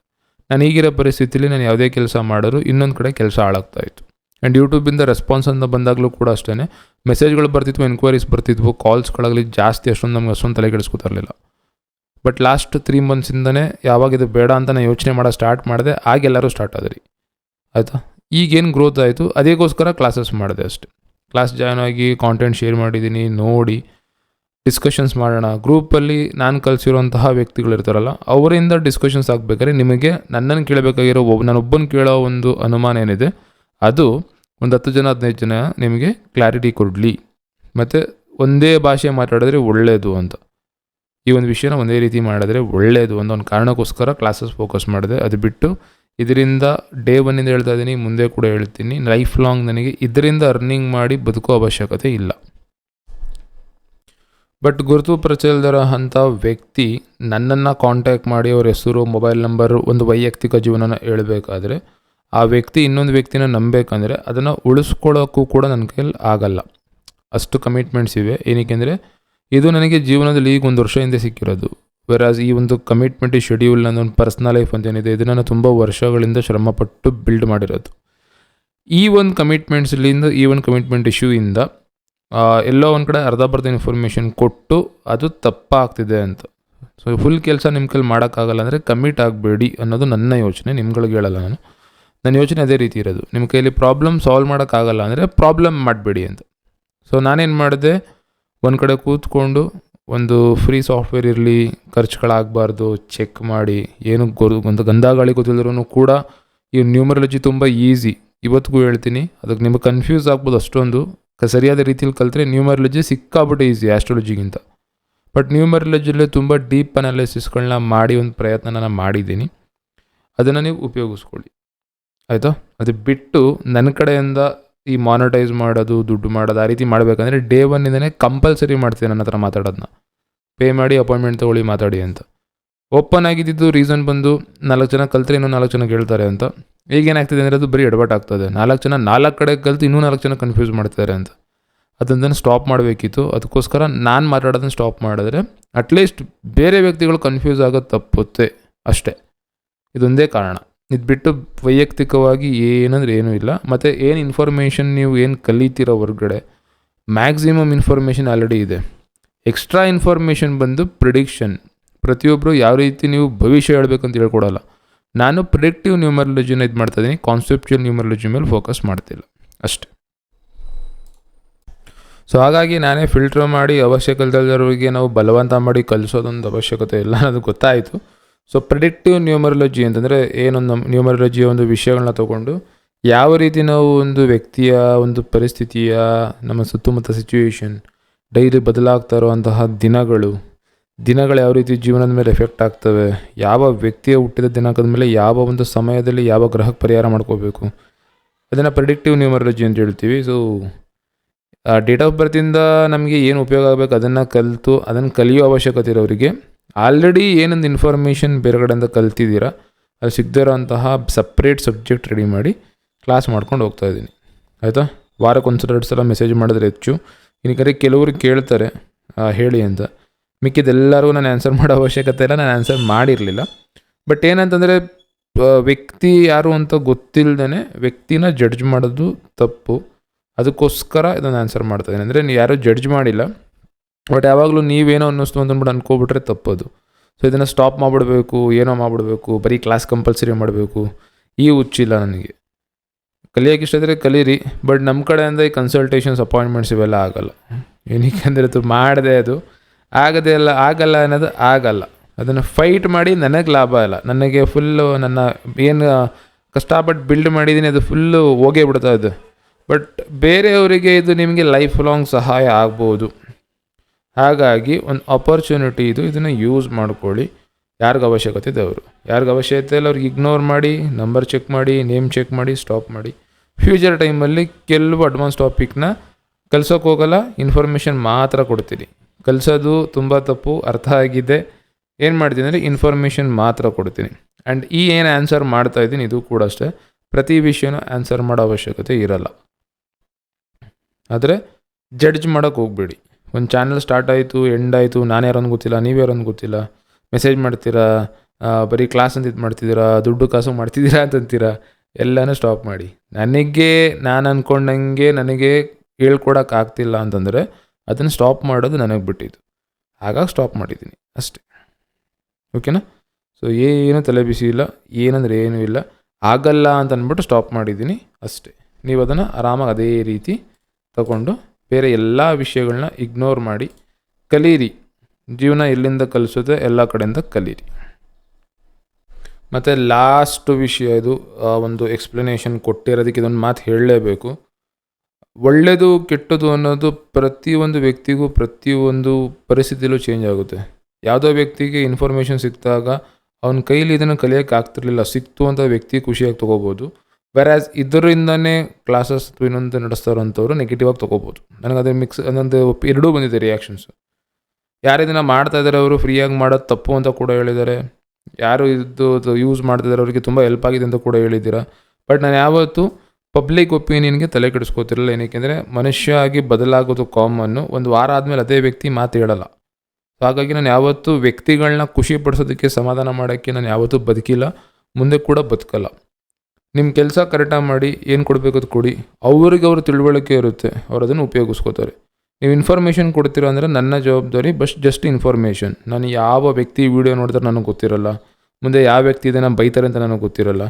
ನಾನು ಈಗಿರೋ ಪರಿಸ್ಥಿತಿಲಿ ನಾನು ಯಾವುದೇ ಕೆಲಸ ಮಾಡೋರು ಇನ್ನೊಂದು ಕಡೆ ಕೆಲಸ ಹಾಳಾಗ್ತಾ ಇತ್ತು. ಆ್ಯಂಡ್ ಯೂಟ್ಯೂಬಿಂದ ರೆಸ್ಪಾನ್ಸ್ ಅಂತ ಬಂದಾಗಲೂ ಕೂಡ ಅಷ್ಟೇ ಮೆಸೇಜ್ಗಳು ಬರ್ತಿದ್ವು ಎನ್ಕ್ವೈರೀಸ್ ಬರ್ತಿದ್ವು ಕಾಲ್ಸ್ಗಳಾಗಲಿ ಜಾಸ್ತಿ ಅಷ್ಟೊಂದು ನಮ್ಗೆ ಅಷ್ಟೊಂದು ತಲೆ ಕೆಡಿಸ್ಕೊತಾ ಇರಲಿಲ್ಲ ಬಟ್ ಲಾಸ್ಟ್ ತ್ರೀ ಮಂತ್ಸಿಂದನೇ ಯಾವಾಗ ಇದು ಬೇಡ ಅಂತ ನಾನು ಯೋಚನೆ ಮಾಡೋ ಸ್ಟಾರ್ಟ್ ಮಾಡಿದೆ, ಆಗ ಎಲ್ಲರೂ ಸ್ಟಾರ್ಟ್ ಆದ್ರಿ. ಆಯಿತಾ? ಈಗೇನು ಗ್ರೋತ್ ಆಯಿತು ಅದಕ್ಕೋಸ್ಕರ ಕ್ಲಾಸಸ್ ಮಾಡಿದೆ ಅಷ್ಟೆ. ಕ್ಲಾಸ್ ಜಾಯ್ನ್ ಆಗಿ ಕಾಂಟೆಂಟ್ ಶೇರ್ ಮಾಡಿದ್ದೀನಿ ನೋಡಿ ಡಿಸ್ಕಷನ್ಸ್ ಮಾಡೋಣ. ಗ್ರೂಪಲ್ಲಿ ನಾನು ಕಲಿಸಿರುವಂತಹ ವ್ಯಕ್ತಿಗಳು ಇರ್ತಾರಲ್ಲ, ಅವರಿಂದ ಡಿಸ್ಕಷನ್ಸ್ ಆಗಬೇಕಾದ್ರೆ ನಿಮಗೆ ನನ್ನನ್ನು ಕೇಳಬೇಕಾಗಿರೋ ಒಬ್ಬ ನಾನೊಬ್ಬನ ಕೇಳೋ ಒಂದು ಅನುಮಾನ ಏನಿದೆ, ಅದು ಒಂದು ಹತ್ತು ಜನ, ಹದಿನೈದು ಜನ ನಿಮಗೆ ಕ್ಲಾರಿಟಿ ಕೊಡಲಿ. ಮತ್ತು ಒಂದೇ ಭಾಷೆ ಮಾತಾಡಿದ್ರೆ ಒಳ್ಳೆಯದು ಅಂತ. ಈ ಒಂದು ವಿಷಯನ ಒಂದೇ ರೀತಿ ಮಾಡಿದ್ರೆ ಒಳ್ಳೆಯದು ಅಂತ ಒಂದು ಕಾರಣಕ್ಕೋಸ್ಕರ ಕ್ಲಾಸಸ್ ಫೋಕಸ್ ಮಾಡಿದೆ. ಅದು ಬಿಟ್ಟು ಇದರಿಂದ ಡೇ ಒನ್ನಿಂದ ಹೇಳ್ತಾ ಇದ್ದೀನಿ ಮುಂದೆ ಕೂಡ ಹೇಳ್ತೀನಿ. ಲೈಫ್ ಲಾಂಗ್ ನನಗೆ ಇದರಿಂದ ಅರ್ನಿಂಗ್ ಮಾಡಿ ಬದುಕೋ ಅವಶ್ಯಕತೆ ಇಲ್ಲ. ಬಟ್ ಗುರುತು ಪ್ರಚಲದರ ಅಂಥ ವ್ಯಕ್ತಿ ನನ್ನನ್ನು ಕಾಂಟ್ಯಾಕ್ಟ್ ಮಾಡಿ ಅವ್ರ ಹೆಸರು ಮೊಬೈಲ್ ನಂಬರು ಒಂದು ವೈಯಕ್ತಿಕ ಜೀವನನ ಹೇಳಬೇಕಾದ್ರೆ ಆ ವ್ಯಕ್ತಿ ಇನ್ನೊಂದು ವ್ಯಕ್ತಿನ ನಂಬೇಕಂದರೆ ಅದನ್ನು ಉಳಿಸ್ಕೊಳ್ಳೋಕ್ಕೂ ಕೂಡ ನನ್ನ ಕೈಯಲ್ಲಿ ಆಗಲ್ಲ. ಅಷ್ಟು ಕಮಿಟ್ಮೆಂಟ್ಸ್ ಇವೆ. ಏನಕ್ಕೆಂದರೆ ಇದು ನನಗೆ ಜೀವನದಲ್ಲಿ ಈಗ ಒಂದು ವರ್ಷ ಹಿಂದೆ ಸಿಕ್ಕಿರೋದು. ವೆರಾಸ್ ಈ ಒಂದು ಕಮಿಟ್ಮೆಂಟ್ ಶೆಡ್ಯೂಲ್ ನನ್ನ ಒಂದು ಪರ್ಸ್ನಲ್ ಲೈಫ್ ಅಂತ ಏನಿದೆ ಇದನ್ನು ನಾನು ತುಂಬ ವರ್ಷಗಳಿಂದ ಶ್ರಮಪಟ್ಟು ಬಿಲ್ಡ್ ಮಾಡಿರೋದು. ಈ ಒಂದು ಕಮಿಟ್ಮೆಂಟ್ಸ್ಲಿಂದ ಈ ಒಂದು ಕಮಿಟ್ಮೆಂಟ್ ಇಶ್ಯೂಯಿಂದ ಎಲ್ಲೋ ಒಂದು ಕಡೆ ಅರ್ಧ ಬರ್ಧ ಇನ್ಫಾರ್ಮೇಷನ್ ಕೊಟ್ಟು ಅದು ತಪ್ಪಾಗ್ತಿದೆ ಅಂತ. ಸೊ ಫುಲ್ ಕೆಲಸ ನಿಮ್ಮ ಕೈಲಿ ಮಾಡೋಕ್ಕಾಗಲ್ಲ ಅಂದರೆ ಕಮಿಟ್ ಆಗಬೇಡಿ ಅನ್ನೋದು ನನ್ನ ಯೋಚನೆ, ನಿಮ್ಗಳಿಗೆ ಹೇಳಲ್ಲ ನಾನು. ನನ್ನ ಯೋಚನೆ ಅದೇ ರೀತಿ ಇರೋದು. ನಿಮ್ಮ ಕೈಯಲ್ಲಿ ಪ್ರಾಬ್ಲಮ್ ಸಾಲ್ವ್ ಮಾಡೋಕ್ಕಾಗಲ್ಲ ಅಂದರೆ ಪ್ರಾಬ್ಲಮ್ ಮಾಡಬೇಡಿ ಅಂತ. ಸೊ ನಾನೇನು ಮಾಡಿದೆ? ಒಂದು ಕಡೆ ಕೂತ್ಕೊಂಡು ಒಂದು ಫ್ರೀ ಸಾಫ್ಟ್ವೇರ್ ಇರಲಿ, ಖರ್ಚುಗಳಾಗಬಾರ್ದು ಚೆಕ್ ಮಾಡಿ, ಏನು ಗೊರು, ಒಂದು ಗಂಧಗಾಳಿ ಗೊತ್ತಿಲ್ಲದ್ರೂ ಕೂಡ ಈ ನ್ಯೂಮರಾಲಜಿ ತುಂಬ ಈಸಿ ಇವತ್ತಿಗೂ ಹೇಳ್ತೀನಿ, ಅದಕ್ಕೆ ನಿಮಗೆ ಕನ್ಫ್ಯೂಸ್ ಆಗ್ಬೋದು ಅಷ್ಟೊಂದು. ಸರಿಯಾದ ರೀತಿಯಲ್ಲಿ ಕಲಿತ್ರೆ ನ್ಯೂಮರಾಲಜಿ ಸಿಕ್ಕಾಬಿಟ್ಟು ಈಸಿ ಆಸ್ಟ್ರಾಲಜಿಗಿಂತ ಬಟ್ ನ್ಯೂಮರಾಲಜಿಯಲ್ಲೇ ತುಂಬ ಡೀಪ್ ಅನಾಲಿಸಿಸ್ಗಳನ್ನ ಮಾಡಿ ಒಂದು ಪ್ರಯತ್ನ ನಾನು ಮಾಡಿದ್ದೀನಿ. ಅದನ್ನು ನೀವು ಉಪಯೋಗಿಸ್ಕೊಳ್ಳಿ. ಆಯಿತಾ? ಅದು ಬಿಟ್ಟು ನನ್ನ ಕಡೆಯಿಂದ ಈ ಮಾನಿಟೈಸ್ ಮಾಡೋದು, ದುಡ್ಡು ಮಾಡೋದು ಆ ರೀತಿ ಮಾಡಬೇಕಂದ್ರೆ ಡೇ ಒನ್ನಿಂದನೇ ಕಂಪಲ್ಸರಿ ಮಾಡ್ತೀನಿ ನನ್ನ ಹತ್ರ ಮಾತಾಡೋದನ್ನ ಪೇ ಮಾಡಿ ಅಪಾಯಿಂಟ್ಮೆಂಟ್ ತೊಗೊಳ್ಳಿ, ಮಾತಾಡಿ ಅಂತ. ಓಪನ್ ಆಗಿದ್ದಿದ್ದು ರೀಸನ್ ಬಂದು ನಾಲ್ಕು ಜನ ಕಲ್ತ್ರೆ ಇನ್ನೂ ನಾಲ್ಕು ಜನ ಕೇಳ್ತಾರೆ ಅಂತ. ಈಗ ಏನಾಗ್ತಿದೆ ಅಂದರೆ ಅದು ಬರೀ ಎಡವಟ್ ಆಗ್ತದೆ. ನಾಲ್ಕು ಜನ ನಾಲ್ಕು ಕಡೆ ಕಲ್ತು ಇನ್ನೂ ನಾಲ್ಕು ಜನ ಕನ್ಫ್ಯೂಸ್ ಮಾಡ್ತಾರೆ ಅಂತ. ಅದನ್ನು ಸ್ಟಾಪ್ ಮಾಡಬೇಕಿತ್ತು. ಅದಕ್ಕೋಸ್ಕರ ನಾನು ಮಾತಾಡೋದನ್ನ ಸ್ಟಾಪ್ ಮಾಡಿದ್ರೆ ಅಟ್ಲೀಸ್ಟ್ ಬೇರೆ ವ್ಯಕ್ತಿಗಳು ಕನ್ಫ್ಯೂಸ್ ಆಗೋದು ತಪ್ಪುತ್ತೆ ಅಷ್ಟೇ. ಇದೊಂದೇ ಕಾರಣ. ಇದು ಬಿಟ್ಟು ವೈಯಕ್ತಿಕವಾಗಿ ಏನಂದ್ರೆ ಏನೂ ಇಲ್ಲ. ಮತ್ತು ಏನು ಇನ್ಫಾರ್ಮೇಷನ್ ನೀವು ಏನು ಕಲಿತೀರೋ ಹೊರಗಡೆ ಮ್ಯಾಕ್ಸಿಮಮ್ ಇನ್ಫಾರ್ಮೇಷನ್ ಆಲ್ರೆಡಿ ಇದೆ. ಎಕ್ಸ್ಟ್ರಾ ಇನ್ಫಾರ್ಮೇಷನ್ ಬಂದು ಪ್ರಿಡಿಕ್ಷನ್ ಪ್ರತಿಯೊಬ್ಬರು ಯಾವ ರೀತಿ ನೀವು ಭವಿಷ್ಯ ಹೇಳಬೇಕಂತ ಹೇಳ್ಕೊಡಲ್ಲ. ನಾನು ಪ್ರಿಡಿಕ್ಟಿವ್ ನ್ಯೂಮರಾಲಜಿನ ಇದು ಮಾಡ್ತಾ ಇದ್ದೀನಿ ಕಾನ್ಸೆಪ್ಚುಯಲ್ ನ್ಯೂಮರಾಲಜಿ ಮೇಲೆ ಫೋಕಸ್ ಮಾಡ್ತಿಲ್ಲ. ಅಷ್ಟೆ. ಸೊ ಹಾಗಾಗಿ ನಾನೇ ಫಿಲ್ಟರ್ ಮಾಡಿ ಅವಶ್ಯಕತೆ ನಾವು ಬಲವಂತ ಮಾಡಿ ಕಲಿಸೋದೊಂದು ಅವಶ್ಯಕತೆ ಇಲ್ಲ ಅನ್ನೋದು ಗೊತ್ತಾಯಿತು. ಸೊ ಪ್ರಿಡಿಕ್ಟಿವ್ ನ್ಯೂಮರಲಜಿ ಅಂತಂದರೆ ಏನೊಂದು ನಮ್ಮ ನ್ಯೂಮರಾಲಜಿಯ ಒಂದು ವಿಷಯಗಳನ್ನ ತಗೊಂಡು ಯಾವ ರೀತಿ ನಾವು ಒಂದು ವ್ಯಕ್ತಿಯ ಒಂದು ಪರಿಸ್ಥಿತಿಯ, ನಮ್ಮ ಸುತ್ತಮುತ್ತ ಸಿಚುವೇಶನ್ ಡೈಲಿ ಬದಲಾಗ್ತಾ ಇರುವಂತಹ ದಿನಗಳು ದಿನಗಳು ಯಾವ ರೀತಿ ಜೀವನದ ಮೇಲೆ ಎಫೆಕ್ಟ್ ಆಗ್ತವೆ, ಯಾವ ವ್ಯಕ್ತಿಯ ಹುಟ್ಟಿದ ದಿನಾಂಕದ ಮೇಲೆ ಯಾವ ಒಂದು ಸಮಯದಲ್ಲಿ ಯಾವ ಗ್ರಹಕ್ಕೆ ಪರಿಹಾರ ಮಾಡ್ಕೋಬೇಕು, ಅದನ್ನು ಪ್ರಿಡಿಕ್ಟಿವ್ ನ್ಯೂಮರಲಜಿ ಅಂತ ಹೇಳ್ತೀವಿ. ಸೊ ಡೇಟ್ ಆಫ್ ಬರ್ತಿಂದ ನಮಗೆ ಏನು ಉಪಯೋಗ ಆಗಬೇಕು ಅದನ್ನು ಕಲಿತು, ಅದನ್ನು ಕಲಿಯೋ ಅವಶ್ಯಕತೆ ಇರೋರಿಗೆ ಆಲ್ರೆಡಿ ಏನೊಂದು ಇನ್ಫಾರ್ಮೇಷನ್ ಬೇರೆ ಕಡೆಯಿಂದ ಕಲ್ತಿದ್ದೀರಾ, ಅದು ಸಿಗದೇ ಇರೋಂತಹ ಸಪ್ರೇಟ್ ಸಬ್ಜೆಕ್ಟ್ ರೆಡಿ ಮಾಡಿ ಕ್ಲಾಸ್ ಮಾಡ್ಕೊಂಡು ಹೋಗ್ತಾ ಇದ್ದೀನಿ. ಆಯಿತಾ? ವಾರಕ್ಕೆ ಒಂದು ಸಲ ಎರಡು ಸಲ ಮೆಸೇಜ್ ಮಾಡಿದ್ರೆ ಹೆಚ್ಚು. ಇನ್ನು ಕೆಲವರು ಕೇಳ್ತಾರೆ ಹೇಳಿ ಅಂತ. ಮಿಕ್ಕಿದೆಲ್ಲರಿಗೂ ನಾನು ಆನ್ಸರ್ ಮಾಡೋ ಅವಶ್ಯಕತೆ ಇಲ್ಲ, ನಾನು ಆನ್ಸರ್ ಮಾಡಿರಲಿಲ್ಲ. ಬಟ್ ಏನಂತಂದರೆ ವ್ಯಕ್ತಿ ಯಾರು ಅಂತ ಗೊತ್ತಿಲ್ಲದೇ ವ್ಯಕ್ತಿನ ಜಡ್ಜ್ ಮಾಡೋದು ತಪ್ಪು. ಅದಕ್ಕೋಸ್ಕರ ಇದನ್ನು ಆನ್ಸರ್ ಮಾಡ್ತಾ ಇದ್ದೀನಿ. ಅಂದರೆ ನೀವು ಯಾರೂ ಜಡ್ಜ್ ಮಾಡಿಲ್ಲ ಬಟ್ ಯಾವಾಗಲೂ ನೀವೇನೋ ಅನ್ನಿಸ್ತು ಅಂತಂದ್ಬಿಟ್ಟು ಅನ್ಕೋಬಿಟ್ರೆ ತಪ್ಪದು. ಸೊ ಇದನ್ನು ಸ್ಟಾಪ್ ಮಾಡಿಬಿಡಬೇಕು, ಏನೋ ಮಾಡಿಬಿಡ್ಬೇಕು, ಬರೀ ಕ್ಲಾಸ್ ಕಂಪಲ್ಸರಿ ಮಾಡಬೇಕು. ಈ ಹುಚ್ಚಿಲ್ಲ ನನಗೆ. ಕಲಿಯೋಕೆ ಇಷ್ಟ ಇದ್ದರೆ ಕಲೀರಿ ಬಟ್ ನಮ್ಮ ಕಡೆಯಿಂದ ಈ ಕನ್ಸಲ್ಟೇಷನ್ಸ್ ಅಪಾಯಿಂಟ್ಮೆಂಟ್ಸ್ ಇವೆಲ್ಲ ಆಗಲ್ಲ. ಏನಕ್ಕೆ ಅಂದರೆ ಅದು ಮಾಡದೆ ಅದು. ಆಗದೆ ಇಲ್ಲ ಆಗಲ್ಲ ಅನ್ನೋದು ಆಗಲ್ಲ. ಅದನ್ನು ಫೈಟ್ ಮಾಡಿ ನನಗೆ ಲಾಭ ಇಲ್ಲ. ನನಗೆ ಫುಲ್ಲು ನನ್ನ ಏನು ಕಷ್ಟಪಟ್ಟು ಬಿಲ್ಡ್ ಮಾಡಿದ್ದೀನಿ ಅದು ಫುಲ್ಲು ಹೋಗೇ ಬಿಡ್ತಾ ಇದೆ. ಬಟ್ ಬೇರೆಯವರಿಗೆ ಇದು ನಿಮಗೆ ಲೈಫ್ ಲಾಂಗ್ ಸಹಾಯ ಆಗ್ಬೋದು. ಹಾಗಾಗಿ ಒಂದು ಅಪರ್ಚುನಿಟಿ ಇದು, ಇದನ್ನು ಯೂಸ್ ಮಾಡ್ಕೊಳ್ಳಿ. ಯಾರಿಗೆ ಅವಶ್ಯಕತೆ ಇದೆ ಅವರು. ಯಾರಿಗೆ ಅವಶ್ಯಕತೆ ಇಲ್ಲ ಅವ್ರಿಗೆ ಇಗ್ನೋರ್ ಮಾಡಿ ನಂಬರ್ ಚೆಕ್ ಮಾಡಿ ನೇಮ್ ಚೆಕ್ ಮಾಡಿ ಸ್ಟಾಪ್ ಮಾಡಿ. ಫ್ಯೂಚರ್ ಟೈಮಲ್ಲಿ ಕೆಲವು ಅಡ್ವಾನ್ಸ್ ಟಾಪಿಕ್ನ ಕಲ್ಸೋಕೆ ಹೋಗಲ್ಲ ಇನ್ಫಾರ್ಮೇಷನ್ ಮಾತ್ರ ಕೊಡ್ತೀನಿ. ಕಲಿಸೋದು ತುಂಬ ತಪ್ಪು, ಅರ್ಥ ಆಗಿದೆ. ಏನು ಮಾಡ್ತೀನಿ ಅಂದರೆ ಇನ್ಫಾರ್ಮೇಷನ್ ಮಾತ್ರ ಕೊಡ್ತೀನಿ. ಆ್ಯಂಡ್ ಈ ಏನು ಆನ್ಸರ್ ಮಾಡ್ತಾ ಇದ್ದೀನಿ, ಇದು ಕೂಡ ಅಷ್ಟೇ. ಪ್ರತಿ ವಿಷಯನೂ ಆನ್ಸರ್ ಮಾಡೋ ಅವಶ್ಯಕತೆ ಇರಲ್ಲ. ಆದರೆ ಜಡ್ಜ್ ಮಾಡೋಕ್ಕೆ ಹೋಗಬೇಡಿ. ಒಂದು ಚಾನಲ್ ಸ್ಟಾರ್ಟ್ ಆಯಿತು ಎಂಡ್ ಆಯಿತು, ನಾನು ಯಾರೊಂದು ಗೊತ್ತಿಲ್ಲ, ನೀವು ಯಾರೊಂದು ಗೊತ್ತಿಲ್ಲ. ಮೆಸೇಜ್ ಮಾಡ್ತೀರಾ ಬರೀ ಕ್ಲಾಸ್ ಅಂತ ಇದು ಮಾಡ್ತಿದ್ದೀರಾ, ದುಡ್ಡು ಕಾಸು ಮಾಡ್ತಿದ್ದೀರಾ ಅಂತಂತೀರಾ ಎಲ್ಲನೂ ಸ್ಟಾಪ್ ಮಾಡಿ. ನನಗೆ, ನಾನು ಅಂದ್ಕೊಂಡಂಗೆ ನನಗೆ ಹೇಳ್ಕೊಡಕ್ಕೆ ಆಗ್ತಿಲ್ಲ ಅಂತಂದರೆ ಅದನ್ನು ಸ್ಟಾಪ್ ಮಾಡೋದು ನನಗೆ ಬಿಟ್ಟಿದ್ದು. ಹಾಗಾಗಿ ಸ್ಟಾಪ್ ಮಾಡಿದ್ದೀನಿ, ಅಷ್ಟೇ. ಓಕೆನಾ ಸೊ ಏನು ತಲೆ ಬಿಸಿ ಇಲ್ಲ, ಏನಂದರೆ ಏನೂ ಇಲ್ಲ. ಆಗಲ್ಲ ಅಂತ ಅಂದ್ಬಿಟ್ಟು ಸ್ಟಾಪ್ ಮಾಡಿದ್ದೀನಿ, ಅಷ್ಟೇ. ನೀವು ಅದನ್ನು ಆರಾಮಾಗಿ ಅದೇ ರೀತಿ ತಗೊಂಡು ಬೇರೆ ಎಲ್ಲ ವಿಷಯಗಳನ್ನ ಇಗ್ನೋರ್ ಮಾಡಿ ಕಲೀರಿ. ಜೀವನ ಎಲ್ಲಿಂದ ಕಲಿಸೋದೆ ಎಲ್ಲ ಕಡೆಯಿಂದ ಕಲೀರಿ. ಮತ್ತು ಲಾಸ್ಟ್ ವಿಷಯ ಇದು ಒಂದು ಎಕ್ಸ್ಪ್ಲನೇಷನ್ ಕೊಟ್ಟಿರೋದಕ್ಕೆ ಇದೊಂದು ಮಾತು ಹೇಳಲೇಬೇಕು. ಒಳ್ಳೆಯದು ಕೆಟ್ಟದು ಅನ್ನೋದು ಪ್ರತಿಯೊಂದು ವ್ಯಕ್ತಿಗೂ, ಪ್ರತಿಯೊಂದು ಪರಿಸ್ಥಿತಿಲೂ ಚೇಂಜ್ ಆಗುತ್ತೆ. ಯಾವುದೋ ವ್ಯಕ್ತಿಗೆ ಇನ್ಫಾರ್ಮೇಷನ್ ಸಿಕ್ಕಿದಾಗ, ಅವನ ಕೈಲಿ ಇದನ್ನು ಕಲಿಯೋಕ್ಕೆ ಆಗ್ತಿರ್ಲಿಲ್ಲ. ಸಿಕ್ತು ಅಂತ ವ್ಯಕ್ತಿ ಖುಷಿಯಾಗಿ ತೊಗೋಬೋದು. ವೆರಾಸ್ ಇದರಿಂದನೇ ಕ್ಲಾಸಸ್ ಇನ್ನೊಂದು ನಡೆಸ್ತಾರಂಥವ್ರು ನೆಗೆಟಿವ್ ಆಗಿ ತೊಗೋಬೋದು. ನನಗೆ ಅದೇ ಮಿಕ್ಸ್ ಅದೊಂದು ಎರಡೂ ಬಂದಿದೆ ರಿಯಾಕ್ಷನ್ಸ್ ಯಾರು ಇದನ್ನು ಮಾಡ್ತಾ ಇದ್ದಾರೆ ಅವರು ಫ್ರೀಯಾಗಿ ಮಾಡೋದು ತಪ್ಪು ಅಂತ ಕೂಡ ಹೇಳಿದ್ದಾರೆ. ಯಾರು ಇದು ಯೂಸ್ ಮಾಡ್ತಿದ್ದಾರೆ ಅವರಿಗೆ ತುಂಬ ಹೆಲ್ಪ್ ಆಗಿದೆ ಅಂತ ಕೂಡ ಹೇಳಿದ್ದೀರಾ. ಬಟ್ ನಾನು ಯಾವತ್ತೂ ಪಬ್ಲಿಕ್ ಒಪಿನಿಯನ್ಗೆ ತಲೆ ಕೆಡಿಸ್ಕೋತಿರಲಿಲ್ಲ ಏನಕ್ಕೆಂದರೆ ಮನುಷ್ಯ ಆಗಿ ಬದಲಾಗೋದು ಕಾಮನ್ನು ಒಂದು ವಾರ ಆದಮೇಲೆ ಅದೇ ವ್ಯಕ್ತಿ ಮಾತು ಹೇಳಲ್ಲ. ಸೊ ಹಾಗಾಗಿ ನಾನು ಯಾವತ್ತೂ ವ್ಯಕ್ತಿಗಳನ್ನ ಖುಷಿ ಪಡಿಸೋದಕ್ಕೆ ಸಮಾಧಾನ ಮಾಡೋಕ್ಕೆ ನಾನು ಯಾವತ್ತೂ ಬದುಕಿಲ್ಲ. ಮುಂದೆ ಕೂಡ ಬದುಕಲ್ಲ. ನಿಮ್ಮ ಕೆಲಸ ಕರೆಕ್ಟಾಗಿ ಮಾಡಿ ಏನು ಕೊಡಬೇಕು ಅದು ಕೊಡಿ. ಅವ್ರಿಗೆ ಅವ್ರ ತಿಳುವಳಿಕೆ ಇರುತ್ತೆ. ಅವ್ರು ಅದನ್ನು ಉಪಯೋಗಿಸ್ಕೋತಾರೆ. ನೀವು ಇನ್ಫಾರ್ಮೇಷನ್ ಕೊಡ್ತೀರ ಅಂದರೆ ನನ್ನ ಜವಾಬ್ದಾರಿ ಬಸ್ ಜಸ್ಟ್ ಇನ್ಫಾರ್ಮೇಷನ್ ನಾನು ಯಾವ ವ್ಯಕ್ತಿ ವೀಡಿಯೋ ನೋಡಿದ್ರೆ ನನಗೆ ಗೊತ್ತಿರಲ್ಲ. ಮುಂದೆ ಯಾವ ವ್ಯಕ್ತಿ ಇದೆ ನಾನು ಬೈತಾರೆ ಅಂತ ನನಗೆ ಗೊತ್ತಿರಲ್ಲ.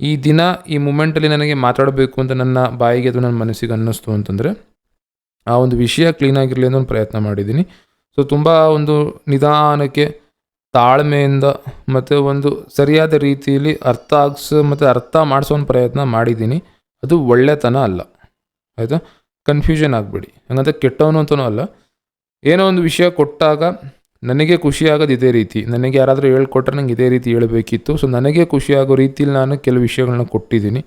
ಈ ದಿನ, ಈ ಮೂಮೆಂಟಲ್ಲಿ ನನಗೆ ಮಾತಾಡಬೇಕು ಅಂತ ನನ್ನ ಬಾಯಿಗೆ ಅದು ನನ್ನ ಮನಸ್ಸಿಗೆ ಅನ್ನಿಸ್ತು ಅಂತಂದರೆ, ಆ ಒಂದು ವಿಷಯ ಕ್ಲೀನಾಗಿರಲಿ ಅಂತ ಒಂದು ಪ್ರಯತ್ನ ಮಾಡಿದ್ದೀನಿ. ಸೊ ತುಂಬ ಒಂದು ನಿಧಾನಕ್ಕೆ ತಾಳ್ಮೆಯಿಂದ ಮತ್ತು ಒಂದು ಸರಿಯಾದ ರೀತಿಯಲ್ಲಿ ಅರ್ಥ ಆಗ್ಸೋ, ಮತ್ತು ಅರ್ಥ ಮಾಡಿಸೋ ಪ್ರಯತ್ನ ಮಾಡಿದ್ದೀನಿ. ಅದು ಒಳ್ಳೆತನ ಅಲ್ಲ. ಆಯಿತಾ? ಕನ್ಫ್ಯೂಷನ್ ಆಗಬೇಡಿ. ಹಂಗಂತ ಕೆಟ್ಟವನು ಅಂತನೂ ಅಲ್ಲ. ಏನೋ ಒಂದು ವಿಷಯ ಕೊಟ್ಟಾಗ ನನಗೆ ಖುಷಿಯಾಗೋದು ಇದೇ ರೀತಿ. ನನಗೆ ಯಾರಾದರೂ ಹೇಳ್ಕೊಟ್ರೆ ನಂಗೆ ಇದೇ ರೀತಿ ಹೇಳಬೇಕಿತ್ತು. ಸೊ ನನಗೆ ಖುಷಿಯಾಗೋ ರೀತಿಯಲ್ಲಿ ನಾನು ಕೆಲವು ವಿಷಯಗಳನ್ನ ಕೊಟ್ಟಿದ್ದೀನಿ.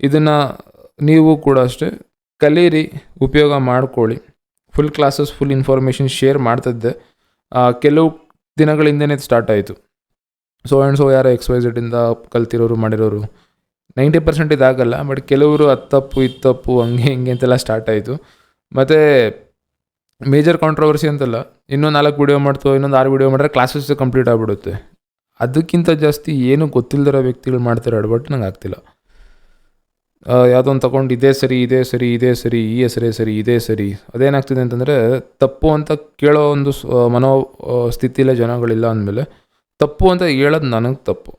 ಇದನ್ನು ನೀವು ಕೂಡ ಅಷ್ಟೇ ಕಲೀರಿ, ಉಪಯೋಗ ಮಾಡ್ಕೊಳ್ಳಿ. Full classes full information share ಮಾಡ್ತಿದ್ದೆ. ಕೆಲವು ದಿನಗಳಿಂದನೇ ಸ್ಟಾರ್ಟ್ ಆಯಿತು. ಸೊ ಆ್ಯಂಡ್ ಸೊ ಯಾರೋ ಎಕ್ಸ್ ವೈ ಝೆಡಿಂದ ಕಲ್ತಿರೋರು, ಮಾಡಿರೋರು ನೈಂಟಿ ಪರ್ಸೆಂಟ್ ಇದಾಗಲ್ಲ ಬಟ್ ಕೆಲವರು ಹತ್ತಪ್ಪು ಇತ್ತಪ್ಪು, ಹಂಗೆ, ಹಿಂಗೆ ಅಂತೆಲ್ಲ ಸ್ಟಾರ್ಟ್ ಆಯಿತು. ಮತ್ತು ಮೇಜರ್ ಕಾಂಟ್ರವರ್ಸಿ ಅಂತಲ್ಲ, ಇನ್ನೊಂದು ನಾಲ್ಕು ವೀಡಿಯೋ ಮಾಡ್ತೋ ಇನ್ನೊಂದು ಆರು ವೀಡಿಯೋ ಮಾಡಿದ್ರೆ ಕ್ಲಾಸಸ್ ಕಂಪ್ಲೀಟ್ ಆಗಿಬಿಡುತ್ತೆ. ಅದಕ್ಕಿಂತ ಜಾಸ್ತಿ ಏನು ಗೊತ್ತಿಲ್ಲದಿರೋ ವ್ಯಕ್ತಿಗಳು ಮಾಡ್ತಾರೆ ಅಡ್ಬಟ್ ನಂಗೆ ಆಗ್ತಿಲ್ಲ. ಯಾವುದೋ ಒಂದು ತಗೊಂಡು ಇದೇ ಸರಿ ಇದೇ ಸರಿ ಇದೇ ಸರಿ, ಈ ಹೆಸರೇ ಸರಿ, ಇದೇ ಸರಿ, ಅದೇನಾಗ್ತಿದೆ ಅಂತಂದರೆ ತಪ್ಪು ಅಂತ ಕೇಳೋ ಒಂದು ಮನೋ ಸ್ಥಿತಿಲೇ ಜನಗಳಿಲ್ಲ ಅಂದಮೇಲೆ ತಪ್ಪು ಅಂತ ಹೇಳೋದು ನನಗೆ ತಪ್ಪು.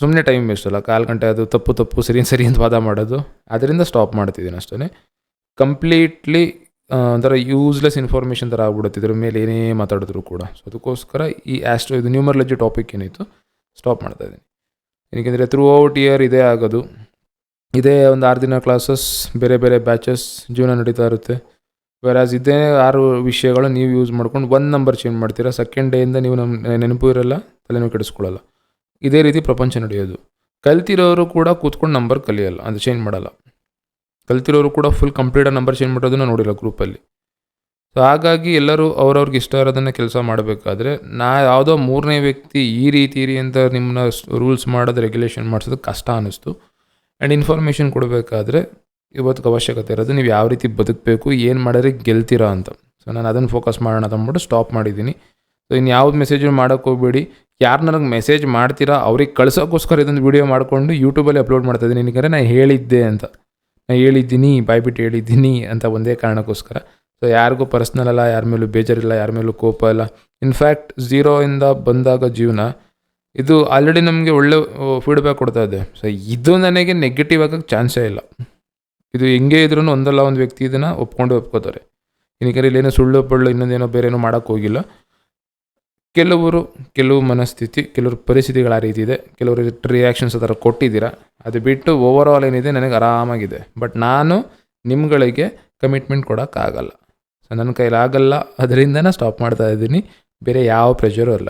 ಸುಮ್ಮನೆ ಟೈಮ್ ವೇಸ್ಟ್ ಅಲ್ಲ, ಕಾಲು ಗಂಟೆ ಅದು ತಪ್ಪು ತಪ್ಪು, ಸರಿ ಸರಿ ಅಂತ ವಾದ ಮಾಡೋದು. ಅದರಿಂದ ಸ್ಟಾಪ್ ಮಾಡ್ತಿದ್ದೀನಿ ಅಷ್ಟೇ ಕಂಪ್ಲೀಟ್ಲಿ ಒಂಥರ ಯೂಸ್ಲೆಸ್ ಇನ್ಫಾರ್ಮೇಷನ್ ಥರ ಆಗ್ಬಿಡುತ್ತೆ ಇದ್ರ ಮೇಲೆ ಏನೇ ಮಾತಾಡಿದ್ರು ಕೂಡ. ಸೊ ಅದಕ್ಕೋಸ್ಕರ ಈ ಆಸ್ಟ್ರೋ, ಇದು ನ್ಯೂಮರ್ಲಜಿ ಟಾಪಿಕ್ ಏನಿತ್ತು, ಸ್ಟಾಪ್ ಮಾಡ್ತಾ ಇದ್ದೀನಿ. ಏನಕ್ಕೆಂದರೆ ಥ್ರೂ ಔಟ್ ಇಯರ್ ಇದೇ ಆಗೋದು. ಇದೇ ಒಂದು ಆರು ದಿನ ಕ್ಲಾಸಸ್ ಬೇರೆ ಬೇರೆ ಬ್ಯಾಚಸ್ ಜೀವನ ನಡೀತಾ ಇರುತ್ತೆ. ವೆರಾಸ್ ಇದೇ ಆರು ವಿಷಯಗಳು ನೀವು ಯೂಸ್ ಮಾಡ್ಕೊಂಡು ಒಂದು ನಂಬರ್ ಚೇಂಜ್ ಮಾಡ್ತೀರಾ ಸೆಕೆಂಡ್ ಡೇಯಿಂದ ನೀವು ನಮ್ಮ ನೆನಪು ಇರಲ್ಲ ತಲೆನೂ ಕೆಡಿಸ್ಕೊಳ್ಳಲ್ಲ. ಇದೇ ರೀತಿ ಪ್ರಪಂಚ ನಡೆಯೋದು. ಕಲ್ತಿರೋರು ಕೂಡ ಕೂತ್ಕೊಂಡು ನಂಬರ್ ಕಲಿಯಲ್ಲ, ಅದು ಚೇಂಜ್ ಮಾಡಲ್ಲ. ಕಲ್ತಿರೋರು ಕೂಡ ಫುಲ್ ಕಂಪ್ಲೀಟಾಗಿ ನಂಬರ್ ಚೇಂಜ್ ಮಾಡೋದನ್ನ ನೋಡಿಲ್ಲ ಗ್ರೂಪಲ್ಲಿ ಸೊ ಹಾಗಾಗಿ ಎಲ್ಲರೂ ಅವ್ರವ್ರಿಗೆ ಇಷ್ಟ ಇರೋದನ್ನು ಕೆಲಸ ಮಾಡಬೇಕಾದ್ರೆ, ನಾ ಯಾವುದೋ ಮೂರನೇ ವ್ಯಕ್ತಿ ಈ ರೀತಿ ಇರಿ ಅಂತ ನಿಮ್ಮನ್ನ ರೂಲ್ಸ್ ಮಾಡೋದು ರೆಗ್ಯುಲೇಷನ್ ಮಾಡಿಸೋದು ಕಷ್ಟ ಅನ್ನಿಸ್ತು ಆ್ಯಂಡ್ ಇನ್ಫಾರ್ಮೇಷನ್ ಕೊಡಬೇಕಾದ್ರೆ ಇವತ್ತಿಗೆ ಅವಶ್ಯಕತೆ ಇರೋದು ನೀವು ಯಾವ ರೀತಿ ಬದುಕಬೇಕು, ಏನು ಮಾಡಿದ್ರೆ ಗೆಲ್ತೀರಾ ಅಂತ. ಸೊ ನಾನು ಅದನ್ನು ಫೋಕಸ್ ಮಾಡೋಣ ಅಂತ ಅಂದ್ಬಿಟ್ಟು ಸ್ಟಾಪ್ ಮಾಡಿದ್ದೀನಿ. ಸೊ ಇನ್ನು ಯಾವ್ದು ಮೆಸೇಜ್ ಮಾಡೋಕ್ಕೆ ಹೋಗ್ಬೇಡಿ. ಯಾರು ನನಗೆ ಮೆಸೇಜ್ ಮಾಡ್ತೀರಾ, ಅವ್ರಿಗೆ ಕಳ್ಸೋಕ್ಕೋಸ್ಕರ ಇದೊಂದು ವೀಡಿಯೋ ಮಾಡಿಕೊಂಡು ಯೂಟ್ಯೂಬಲ್ಲಿ ಅಪ್ಲೋಡ್ ಮಾಡ್ತಾ ಇದ್ದೀನಿ. ನಾನು ಹೇಳಿದ್ದೆ ಅಂತ. ನಾನು ಹೇಳಿದ್ದೀನಿ, ಬಾಯ್ಬಿಟ್ಟು ಹೇಳಿದ್ದೀನಿ ಅಂತ ಒಂದೇ ಕಾರಣಕ್ಕೋಸ್ಕರ. ಸೊ ಯಾರಿಗೂ ಪರ್ಸ್ನಲ್ ಅಲ್ಲ, ಯಾರ ಮೇಲೂ ಬೇಜಾರಿಲ್ಲ, ಯಾರ ಮೇಲೂ ಕೋಪ ಇಲ್ಲ. ಇನ್ಫ್ಯಾಕ್ಟ್ ಝೀರೋಯಿಂದ ಬಂದಾಗ ಜೀವನ ಇದು ಆಲ್ರೆಡಿ ನಮಗೆ ಒಳ್ಳೆ ಫೀಡ್ಬ್ಯಾಕ್ ಕೊಡ್ತಾ ಇದೆ. ಸೊ ಇದು ನನಗೆ ನೆಗೆಟಿವ್ ಆಗೋಕ್ಕೆ ಚಾನ್ಸೇ ಇಲ್ಲ. ಇದು ಹೆಂಗೆ ಇದ್ರೂ ಒಂದಲ್ಲ ಒಂದು ವ್ಯಕ್ತಿ ಇದನ್ನು ಒಪ್ಕೊಂಡು ಒಪ್ಕೋತಾರೆ. ಏನಕ್ಕೆ ಇಲ್ಲೇನೋ ಸುಳ್ಳು, ಪಳ್ಳು ಇನ್ನೊಂದೇನೋ ಬೇರೆ ಏನೋ ಮಾಡೋಕ್ಕೆ ಹೋಗಿಲ್ಲ. ಕೆಲವರು, ಕೆಲವು ಮನಸ್ಥಿತಿ, ಕೆಲವರು ಪರಿಸ್ಥಿತಿಗಳು ಆ ರೀತಿ ಇದೆ. ಕೆಲವರು ರಿಯಾಕ್ಷನ್ಸ್ ಆ ಥರ ಕೊಟ್ಟಿದ್ದೀರಾ. ಅದು ಬಿಟ್ಟು ಓವರ್ ಆಲ್ ಏನಿದೆ ನನಗೆ ಆರಾಮಾಗಿದೆ. ಬಟ್ ನಾನು ನಿಮ್ಗಳಿಗೆ ಕಮಿಟ್ಮೆಂಟ್ ಕೊಡೋಕ್ಕಾಗಲ್ಲ ಸೊ ನನ್ನ ಕೈಲಾಗಲ್ಲ. ಅದರಿಂದನೇ ಸ್ಟಾಪ್ ಮಾಡ್ತಾ ಇದ್ದೀನಿ. ಬೇರೆ ಯಾವ ಪ್ರೆಷರೂ ಅಲ್ಲ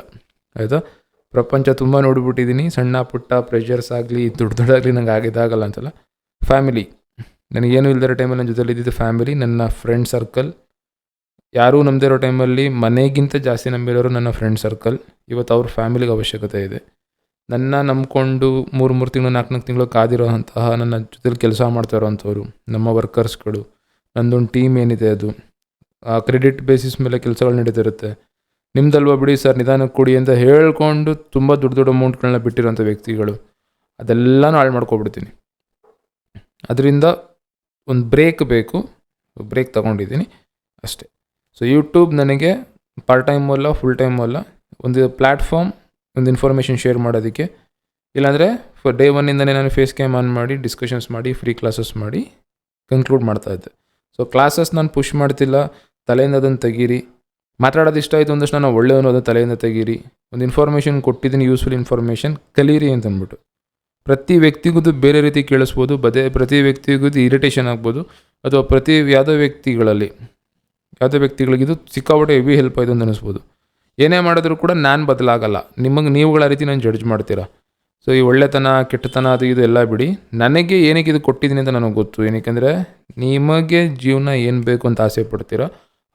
ಆಯಿತಾ? ಪ್ರಪಂಚ ತುಂಬ ನೋಡಿಬಿಟ್ಟಿದ್ದೀನಿ ಸಣ್ಣ, ಪುಟ್ಟ ಪ್ರೆಷರ್ಸ್ ಆಗಲಿ, ದೊಡ್ಡ ದೊಡ್ಡಾಗಲಿ ನಂಗೆ ಆಗಿದ್ದಾಗಲ್ಲ ಅಂತಲ್ಲ. ಫ್ಯಾಮಿಲಿ ನನಗೇನು ಇಲ್ದಿರೋ ಟೈಮಲ್ಲಿ ನನ್ನ ಜೊತೆಲಿ ಇದ್ದಿದ್ದು ಫ್ಯಾಮಿಲಿ ನನ್ನ ಫ್ರೆಂಡ್ ಸರ್ಕಲ್ ಯಾರೂ ನಂಬದಿರೋ ಟೈಮಲ್ಲಿ ಮನೆಗಿಂತ ಜಾಸ್ತಿ ನಂಬಿರೋರು ನನ್ನ ಫ್ರೆಂಡ್ ಸರ್ಕಲ್ ಇವತ್ತು ಅವ್ರ ಫ್ಯಾಮಿಲಿಗೆ ಅವಶ್ಯಕತೆ ಇದೆ. ನನ್ನ ನಂಬಿಕೊಂಡು ಮೂರು ಮೂರು ತಿಂಗಳು ನಾಲ್ಕು ನಾಲ್ಕು ತಿಂಗಳು ಕಾದಿರೋ ಅಂತಹ ನನ್ನ ಜೊತೆಲಿ ಕೆಲಸ ಮಾಡ್ತಾ ಇರೋವಂಥವ್ರು ನಮ್ಮ ವರ್ಕರ್ಸ್ಗಳು ನಂದೊಂದು ಟೀಮ್ ಏನಿದೆ ಅದು. ಕ್ರೆಡಿಟ್ ಬೇಸಿಸ್ ಮೇಲೆ ಕೆಲಸಗಳು ನಡೀತಿರುತ್ತೆ. ನಿಮ್ದಲ್ವಾ ಬಿಡಿ ಸರ್ ನಿಧಾನಕ್ಕೆ ಕೊಡಿ ಅಂತ ಹೇಳ್ಕೊಂಡು ತುಂಬ ದೊಡ್ಡ ದೊಡ್ಡ ಅಮೌಂಟ್ಗಳನ್ನ ಬಿಟ್ಟಿರೋಂಥ ವ್ಯಕ್ತಿಗಳು. ಅದೆಲ್ಲನೂ ಹಾಳು ಮಾಡ್ಕೊಬಿಡ್ತೀನಿ. ಅದರಿಂದ ಒಂದು ಬ್ರೇಕ್ ಬೇಕು. ಬ್ರೇಕ್ ತಗೊಂಡಿದ್ದೀನಿ ಅಷ್ಟೇ. ಸೊ ಯೂಟ್ಯೂಬ್ ನನಗೆ ಪಾರ್ಟ್ ಟೈಮ್ ಅಲ್ಲ ಫುಲ್ ಟೈಮ್ ಅಲ್ಲ. ಒಂದು ಪ್ಲ್ಯಾಟ್ಫಾರ್ಮ್ ಒಂದು ಇನ್ಫಾರ್ಮೇಷನ್ ಶೇರ್ ಮಾಡೋದಕ್ಕೆ. ಇಲ್ಲಾಂದರೆ ಫರ್ ಡೇ ಒನ್ನಿಂದನೇ ನಾನು ಫೇಸ್ ಕ್ಯಾಮ್ ಆನ್ ಮಾಡಿ ಡಿಸ್ಕಷನ್ಸ್ ಮಾಡಿ ಫ್ರೀ ಕ್ಲಾಸಸ್ ಮಾಡಿ ಕನ್ಕ್ಲೂಡ್ ಮಾಡ್ತಾ ಇದ್ದೆ. ಸೊ ಕ್ಲಾಸಸ್ ನಾನು ಪುಷ್ ಮಾಡ್ತಿಲ್ಲ. ತಲೆಯಿಂದ ಅದನ್ನು ತೆಗೀರಿ. ಮಾತಾಡೋದು ಇಷ್ಟ ಆಯಿತು ಒಂದಷ್ಟು ನಾನು ಒಳ್ಳೆಯವನು ಅದನ್ನು ತಲೆಯಿಂದ ತೆಗೀರಿ. ಒಂದು ಇನ್ಫಾರ್ಮೇಷನ್ ಕೊಟ್ಟಿದ್ದೀನಿ ಯೂಸ್ಫುಲ್ ಇನ್ಫಾರ್ಮೇಷನ್ ಕಲೀರಿ ಅಂತಂದ್ಬಿಟ್ಟು ಪ್ರತಿ ವ್ಯಕ್ತಿಗೂ ಬೇರೆ ರೀತಿ ಕೇಳಿಸ್ಬೋದು, ಬದೇ ಪ್ರತಿ ವ್ಯಕ್ತಿಗೂ ಇರಿಟೇಷನ್ ಆಗ್ಬೋದು. ಅಥವಾ ಪ್ರತಿ ಯಾವುದೋ ವ್ಯಕ್ತಿಗಳಲ್ಲಿ, ಯಾವುದೋ ವ್ಯಕ್ತಿಗಳಿಗಿದು ಸಿಕ್ಕಾಪಟ್ಟೆ ಹೆವಿ ಹೆಲ್ಪ್ ಆಯಿತು ಅಂತ ಅನಿಸ್ಬೋದು. ಏನೇ ಮಾಡಿದ್ರು ಕೂಡ ನಾನು ಬದಲಾಗಲ್ಲ. ನಿಮಗೆ ನೀವುಗಳ ರೀತಿ ನಾನು ಜಡ್ಜ್ ಮಾಡ್ತೀರಾ? ಸೊ ಈ ಒಳ್ಳೆತನ, ಕೆಟ್ಟತನ ಅದು ಇದು ಎಲ್ಲ ಬಿಡಿ. ನನಗೆ ಏನಕ್ಕೆ ಇದು ಕೊಟ್ಟಿದ್ದೀನಿ ಅಂತ ನನಗೆ ಗೊತ್ತು. ಏನಕ್ಕೆಂದರೆ ನಿಮಗೆ ಜೀವನ ಏನು ಬೇಕು ಅಂತ ಆಸೆ ಪಡ್ತೀರಾ?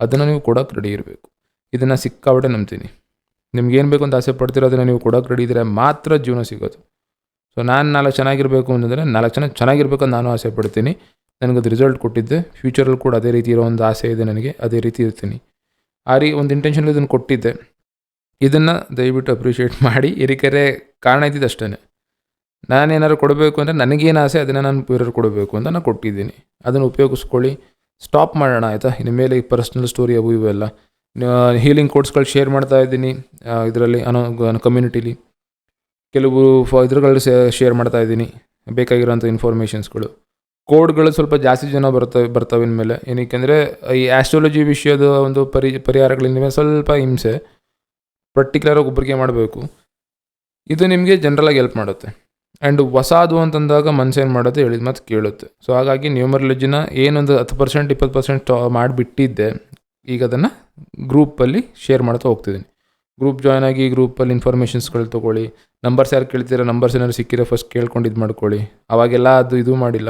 ಅದನ್ನು ನೀವು ಕೊಡೋಕೆ ರೆಡಿ ಇರಬೇಕು. ಇದನ್ನು ಸಿಕ್ಕಾಬಿಟ್ಟೆ ನಂಬ್ತೀನಿ. ನಿಮ್ಗೇನು ಬೇಕು ಅಂತ ಆಸೆ ಪಡ್ತೀರೋ ಅದನ್ನು ನೀವು ಕೊಡೋಕೆ ರೆಡಿ ಇದ್ದರೆ ಮಾತ್ರ ಜೀವನ ಸಿಗೋದು. ಸೊ ನಾನು ನಾಲ್ಕು ಚೆನ್ನಾಗಿರಬೇಕು ಅಂತಂದರೆ ನಾಲ್ಕು ಜನ ಚೆನ್ನಾಗಿರ್ಬೇಕು ಅಂತ ನಾನು ಆಸೆ ಪಡ್ತೀನಿ. ನನಗದು ರಿಸಲ್ಟ್ ಕೊಟ್ಟಿದ್ದೆ ಫ್ಯೂಚರಲ್ಲಿ ಕೂಡ ಅದೇ ರೀತಿ ಇರೋ ಒಂದು ಆಸೆ ಇದೆ ನನಗೆ, ಅದೇ ರೀತಿ ಇರ್ತೀನಿ. ಆ ರೀ ಒಂದು ಇಂಟೆನ್ಷನ್ ಇದನ್ನು ಕೊಟ್ಟಿದ್ದೆ. ಇದನ್ನು ದಯವಿಟ್ಟು ಅಪ್ರಿಷಿಯೇಟ್ ಮಾಡಿ ಇರಿಕೆರೆ ಕಾರಣ ಇದ್ದಿದ್ದು ಅಷ್ಟೇ ನಾನೇನಾದ್ರು ಕೊಡಬೇಕು ಅಂದರೆ ನನಗೇನು ಆಸೆ, ಅದನ್ನು ನಾನು ಬೇರೆಯವ್ರು ಕೊಡಬೇಕು ಅಂತ ನಾನು ಕೊಟ್ಟಿದ್ದೀನಿ. ಅದನ್ನು ಉಪಯೋಗಿಸ್ಕೊಳ್ಳಿ. ಸ್ಟಾಪ್ ಮಾಡೋಣ ಆಯಿತಾ? ಇನ್ನು ಮೇಲೆ ಈ ಪರ್ಸ್ನಲ್ ಸ್ಟೋರಿ ಅವು ಇವೆಲ್ಲ ಹೀಲಿಂಗ್ ಕೋರ್ಸ್ಗಳು ಶೇರ್ ಮಾಡ್ತಾ ಇದ್ದೀನಿ. ಇದರಲ್ಲಿ ಅನ್ನೋ ಕಮ್ಯುನಿಟೀಲಿ ಕೆಲವು ಫ, ಇದ್ರುಗಳು ಶೇರ್ ಮಾಡ್ತಾ ಇದ್ದೀನಿ. ಬೇಕಾಗಿರೋಂಥ ಇನ್ಫಾರ್ಮೇಷನ್ಸ್ಗಳು ಕೋಡ್ಗಳು ಸ್ವಲ್ಪ ಜಾಸ್ತಿ ಜನ ಬರ್ತವೆ ಬರ್ತವೆ ಇನ್ಮೇಲೆ. ಏನಕ್ಕೆಂದರೆ ಈ ಆಸ್ಟ್ರಾಲಜಿ ವಿಷಯದ ಒಂದು ಪರಿ ಪರಿಹಾರಗಳಿಂದ ಸ್ವಲ್ಪ ಹಿಂಸೆ. ಪರ್ಟಿಕ್ಯುಲರಾಗಿ ಒಬ್ಬರಿಗೆ ಮಾಡಬೇಕು. ಇದು ನಿಮಗೆ ಜನರಲಾಗಿ ಹೆಲ್ಪ್ ಮಾಡುತ್ತೆ. ಆ್ಯಂಡ್ ಹೊಸದು ಅಂತಂದಾಗ ಮನ್ಸೇನು ಮಾಡುತ್ತೆ ಹೇಳಿದ ಮತ್ತು ಕೇಳುತ್ತೆ. ಸೊ ಹಾಗಾಗಿ ನ್ಯೂಮರಾಲಜಿನ ಏನೊಂದು ಹತ್ತು ಪರ್ಸೆಂಟ್ ಇಪ್ಪತ್ತು ಪರ್ಸೆಂಟ್ ಮಾಡಿಬಿಟ್ಟಿದ್ದೆ, ಈಗ ಅದನ್ನು ಗ್ರೂಪಲ್ಲಿ ಶೇರ್ ಮಾಡ್ತಾ ಹೋಗ್ತಿದ್ದೀನಿ ಗ್ರೂಪ್ ಜಾಯ್ನ್ ಆಗಿ ಗ್ರೂಪಲ್ಲಿ ಇನ್ಫಾರ್ಮೇಷನ್ಸ್ಗಳು ತೊಗೊಳ್ಳಿ ನಂಬರ್ಸ್ ಯಾರು ಕೇಳ್ತೀರ ನಂಬರ್ಸ್ ಏನಾದ್ರು ಸಿಕ್ಕಿರೋ ಫಸ್ಟ್ ಕೇಳ್ಕೊಂಡು ಇದು ಮಾಡ್ಕೊಳ್ಳಿ. ಅವಾಗೆಲ್ಲ ಅದು ಇದು ಮಾಡಿಲ್ಲ.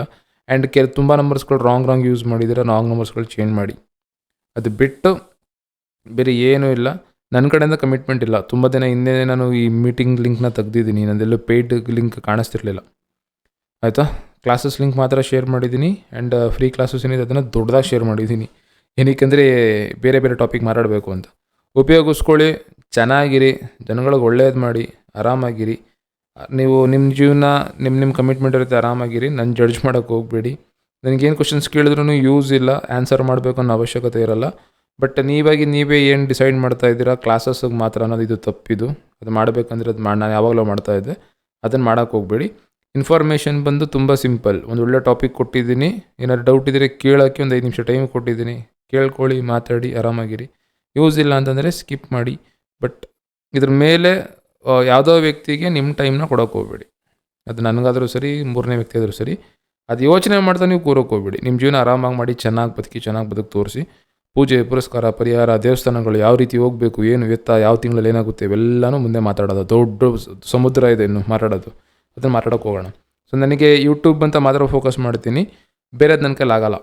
ಆ್ಯಂಡ್ ಕೆ, ತುಂಬ ನಂಬರ್ಸ್ಗಳು ರಾಂಗ್ ರಾಂಗ್ ಯೂಸ್ ಮಾಡಿದರೆ ರಾಂಗ್ ನಂಬರ್ಸ್ಗಳು ಚೇಂಜ್ ಮಾಡಿ. ಅದು ಬಿಟ್ಟು ಬೇರೆ ಏನೂ ಇಲ್ಲ. ನನ್ನ ಕಡೆಯಿಂದ ಕಮಿಟ್ಮೆಂಟ್ ಇಲ್ಲ. ತುಂಬ ದಿನ ಹಿಂದೆ ನಾನು ಈ ಮೀಟಿಂಗ್ ಲಿಂಕ್ನ ತೆಗ್ದಿದ್ದೀನಿ. ನಂದೆಲ್ಲೂ ಪೇಯ್ಡ್ ಲಿಂಕ್ ಕಾಣಿಸ್ತಿರ್ಲಿಲ್ಲ. ಆಯಿತಾ? ಕ್ಲಾಸಸ್ ಲಿಂಕ್ ಮಾತ್ರ ಶೇರ್ ಮಾಡಿದ್ದೀನಿ ಆ್ಯಂಡ್ ಫ್ರೀ ಕ್ಲಾಸಸ್ ಏನಿದೆ ಅದನ್ನು ದೊಡ್ಡದಾಗಿ ಶೇರ್ ಮಾಡಿದ್ದೀನಿ. ಏನಕ್ಕೆಂದರೆ ಬೇರೆ ಬೇರೆ ಟಾಪಿಕ್ ಮಾತಾಡಬೇಕು ಅಂತ. ಉಪಯೋಗಿಸ್ಕೊಳ್ಳಿ, ಚೆನ್ನಾಗಿರಿ, ಜನಗಳಿಗೆ ಒಳ್ಳೆಯದು ಮಾಡಿ, ಆರಾಮಾಗಿರಿ. ನೀವು ನಿಮ್ಮ ಜೀವನ ನಿಮ್ಮ ನಿಮ್ಮ ಕಮಿಟ್ಮೆಂಟ್ ಇರುತ್ತೆ, ಆರಾಮಾಗಿರಿ. ನನ್ನ ಜಡ್ಜ್ ಮಾಡೋಕ್ಕೆ ಹೋಗಬೇಡಿ. ನನಗೇನು ಕ್ವಶನ್ಸ್ ಕೇಳಿದ್ರೂ ಯೂಸ್ ಇಲ್ಲ ಆನ್ಸರ್ ಮಾಡಬೇಕು ಅನ್ನೋ ಅವಶ್ಯಕತೆ ಇರಲ್ಲ. ಬಟ್ ನೀವಾಗಿ ನೀವೇ ಏನು ಡಿಸೈಡ್ ಮಾಡ್ತಾ ಇದ್ದೀರಾ? ಕ್ಲಾಸಸ್ಗೆ ಮಾತ್ರ ಅನ್ನೋದು ಇದು ತಪ್ಪಿದು. ಅದು ಮಾಡಬೇಕಂದ್ರೆ ಅದು ಮಾಡಿ ನಾನು ಯಾವಾಗಲೂ ಮಾಡ್ತಾ ಇದ್ದೆ. ಅದನ್ನು ಮಾಡೋಕ್ಕೆ ಹೋಗಬೇಡಿ. ಇನ್ಫಾರ್ಮೇಷನ್ ಬಂದು ತುಂಬ ಸಿಂಪಲ್ ಒಂದು ಒಳ್ಳೆ ಟಾಪಿಕ್ ಕೊಟ್ಟಿದ್ದೀನಿ. ಏನಾದ್ರು ಡೌಟ್ ಇದ್ದರೆ ಕೇಳೋಕ್ಕೆ ಒಂದು ಐದು ನಿಮಿಷ ಟೈಮ್ ಕೊಟ್ಟಿದ್ದೀನಿ. ಕೇಳ್ಕೊಳ್ಳಿ, ಮಾತಾಡಿ, ಆರಾಮಾಗಿರಿ. ಯೂಸ್ ಇಲ್ಲ ಅಂತಂದರೆ ಸ್ಕಿಪ್ ಮಾಡಿ. ಬಟ್ ಇದ್ರ ಮೇಲೆ ಯಾವುದೋ ವ್ಯಕ್ತಿಗೆ ನಿಮ್ಮ ಟೈಮ್ನ ಕೊಡೋಕೆ ಹೋಗಬೇಡಿ. ಅದು ನನಗಾದರೂ ಸರಿ, ಮೂರನೇ ವ್ಯಕ್ತಿ ಆದರೂ ಸರಿ. ಅದು ಯೋಚನೆ ಮಾಡ್ತಾ ನೀವು ಕೂರೋಕೆ ಹೋಗ್ಬೇಡಿ. ನಿಮ್ಮ ಜೀವನ ಆರಾಮಾಗಿ ಮಾಡಿ, ಚೆನ್ನಾಗಿ ಬದುಕಿ, ಚೆನ್ನಾಗಿ ಬದುಕು ತೋರಿಸಿ. ಪೂಜೆ ಪುರಸ್ಕಾರ ಪರಿಹಾರ ದೇವಸ್ಥಾನಗಳು ಯಾವ ರೀತಿ ಹೋಗಬೇಕು ಏನು ಎತ್ತ ಯಾವ ತಿಂಗಳಲ್ಲಿ ಏನಾಗುತ್ತೆ ಇವೆಲ್ಲನೂ ಮುಂದೆ ಮಾತಾಡೋದು. ದೊಡ್ಡ ಸಮುದ್ರ ಇದೆ ಇನ್ನು ಮಾತಾಡೋದು. ಅದನ್ನು ಮಾತಾಡೋಕೆ ಹೋಗೋಣ. ಸೊ ನನಗೆ ಯೂಟ್ಯೂಬ್ ಅಂತ ಮಾತ್ರ ಫೋಕಸ್ ಮಾಡ್ತೀನಿ. ಬೇರೆದು ನನ್ನ ಕೈಲಾಗಲ್ಲ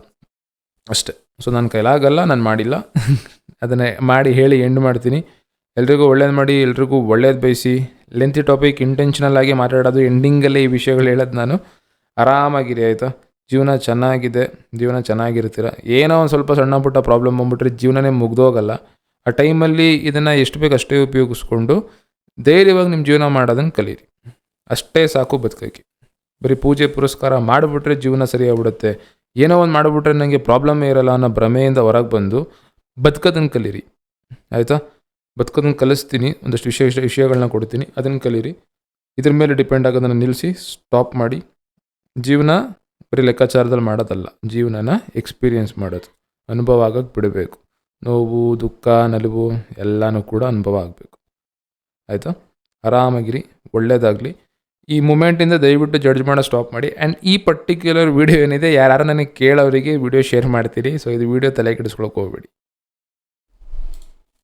ಅಷ್ಟೇ. ಸೊ ನನ್ನ ಕೈಲಾಗಲ್ಲ ನಾನು ಮಾಡಿಲ್ಲ. ಅದನ್ನೇ ಮಾಡಿ ಹೇಳಿ ಎಂಡ್ ಮಾಡ್ತೀನಿ. ಎಲ್ರಿಗೂ ಒಳ್ಳೇದು ಮಾಡಿ ಎಲ್ರಿಗೂ ಒಳ್ಳೇದು ಬಯಸಿ ಲೆಂತಿ ಟಾಪಿಕ್ ಇಂಟೆನ್ಷನಲ್ ಆಗಿ ಮಾತಾಡೋದು ಎಂಡಿಂಗಲ್ಲೇ ಈ ವಿಷಯಗಳು ಹೇಳೋದು ನಾನು. ಆರಾಮಾಗಿರಿ ಆಯಿತಾ? ಜೀವನ ಚೆನ್ನಾಗಿದೆ, ಜೀವನ ಚೆನ್ನಾಗಿರ್ತೀರ. ಏನೋ ಒಂದು ಸ್ವಲ್ಪ ಸಣ್ಣ ಪುಟ್ಟ ಪ್ರಾಬ್ಲಮ್ ಬಂದ್ಬಿಟ್ರೆ ಜೀವನನೇ ಮುಗ್ದೋಗಲ್ಲ. ಆ ಟೈಮಲ್ಲಿ ಇದನ್ನು ಎಷ್ಟು ಬೇಕು ಅಷ್ಟೇ ಉಪಯೋಗಿಸ್ಕೊಂಡು ಧೈರ್ಯವಾಗಿ ನಿಮ್ಮ ಜೀವನ ಮಾಡೋದನ್ನು ಕಲೀರಿ. ಅಷ್ಟೇ ಸಾಕು ಬದುಕೋಕ್ಕೆ. ಬರೀ ಪೂಜೆ, ಪುರಸ್ಕಾರ ಮಾಡಿಬಿಟ್ರೆ ಜೀವನ ಸರಿಯಾಗ್ಬಿಡುತ್ತೆ. ಏನೋ ಒಂದು ಮಾಡಿಬಿಟ್ರೆ ನನಗೆ ಪ್ರಾಬ್ಲಮ್ ಇರಲ್ಲ ಅನ್ನೋ ಭ್ರಮೆಯಿಂದ ಹೊರಗೆ ಬಂದು ಬದುಕೋದನ್ನು ಕಲೀರಿ. ಆಯಿತಾ? ಬದುಕೋದನ್ನು ಕಲಿಸ್ತೀನಿ, ಒಂದಷ್ಟು ವಿಷಯ- ವಿಷಯಗಳನ್ನ ಕೊಡ್ತೀನಿ ಅದನ್ನು ಕಲೀರಿ. ಇದ್ರ ಮೇಲೆ ಡಿಪೆಂಡ್ ಆಗೋದನ್ನು ನಿಲ್ಲಿಸಿ ಸ್ಟಾಪ್ ಮಾಡಿ. ಜೀವನ ಬರೀ ಲೆಕ್ಕಾಚಾರದಲ್ಲಿ ಮಾಡೋದಲ್ಲ, ಜೀವನನ ಎಕ್ಸ್ಪೀರಿಯೆನ್ಸ್ ಮಾಡೋದು, ಅನುಭವ ಆಗೋಕ್ಕೆ ಬಿಡಬೇಕು. ನೋವು, ದುಃಖ, ನಲಿವು ಎಲ್ಲನೂ ಕೂಡ ಅನುಭವ ಆಗಬೇಕು. ಆಯಿತಾ? ಆರಾಮಾಗಿರಿ, ಒಳ್ಳೇದಾಗಲಿ. ಈ ಮೂಮೆಂಟಿಂದ ದಯವಿಟ್ಟು ಜಡ್ಜ್ ಮಾಡೋ ಸ್ಟಾಪ್ ಮಾಡಿ. ಆ್ಯಂಡ್ ಈ ಪರ್ಟಿಕ್ಯುಲರ್ ವಿಡಿಯೋ ಏನಿದೆ ಯಾರು ನನಗೆ ಕೇಳೋರಿಗೆ ವಿಡಿಯೋ ಶೇರ್ ಮಾಡ್ತೀರಿ ಸೊ ಇದು ವಿಡಿಯೋ ತಲೆ ಕೆಡಿಸ್ಕೊಳಕ್ಕೆ ಹೋಗ್ಬೇಡಿ.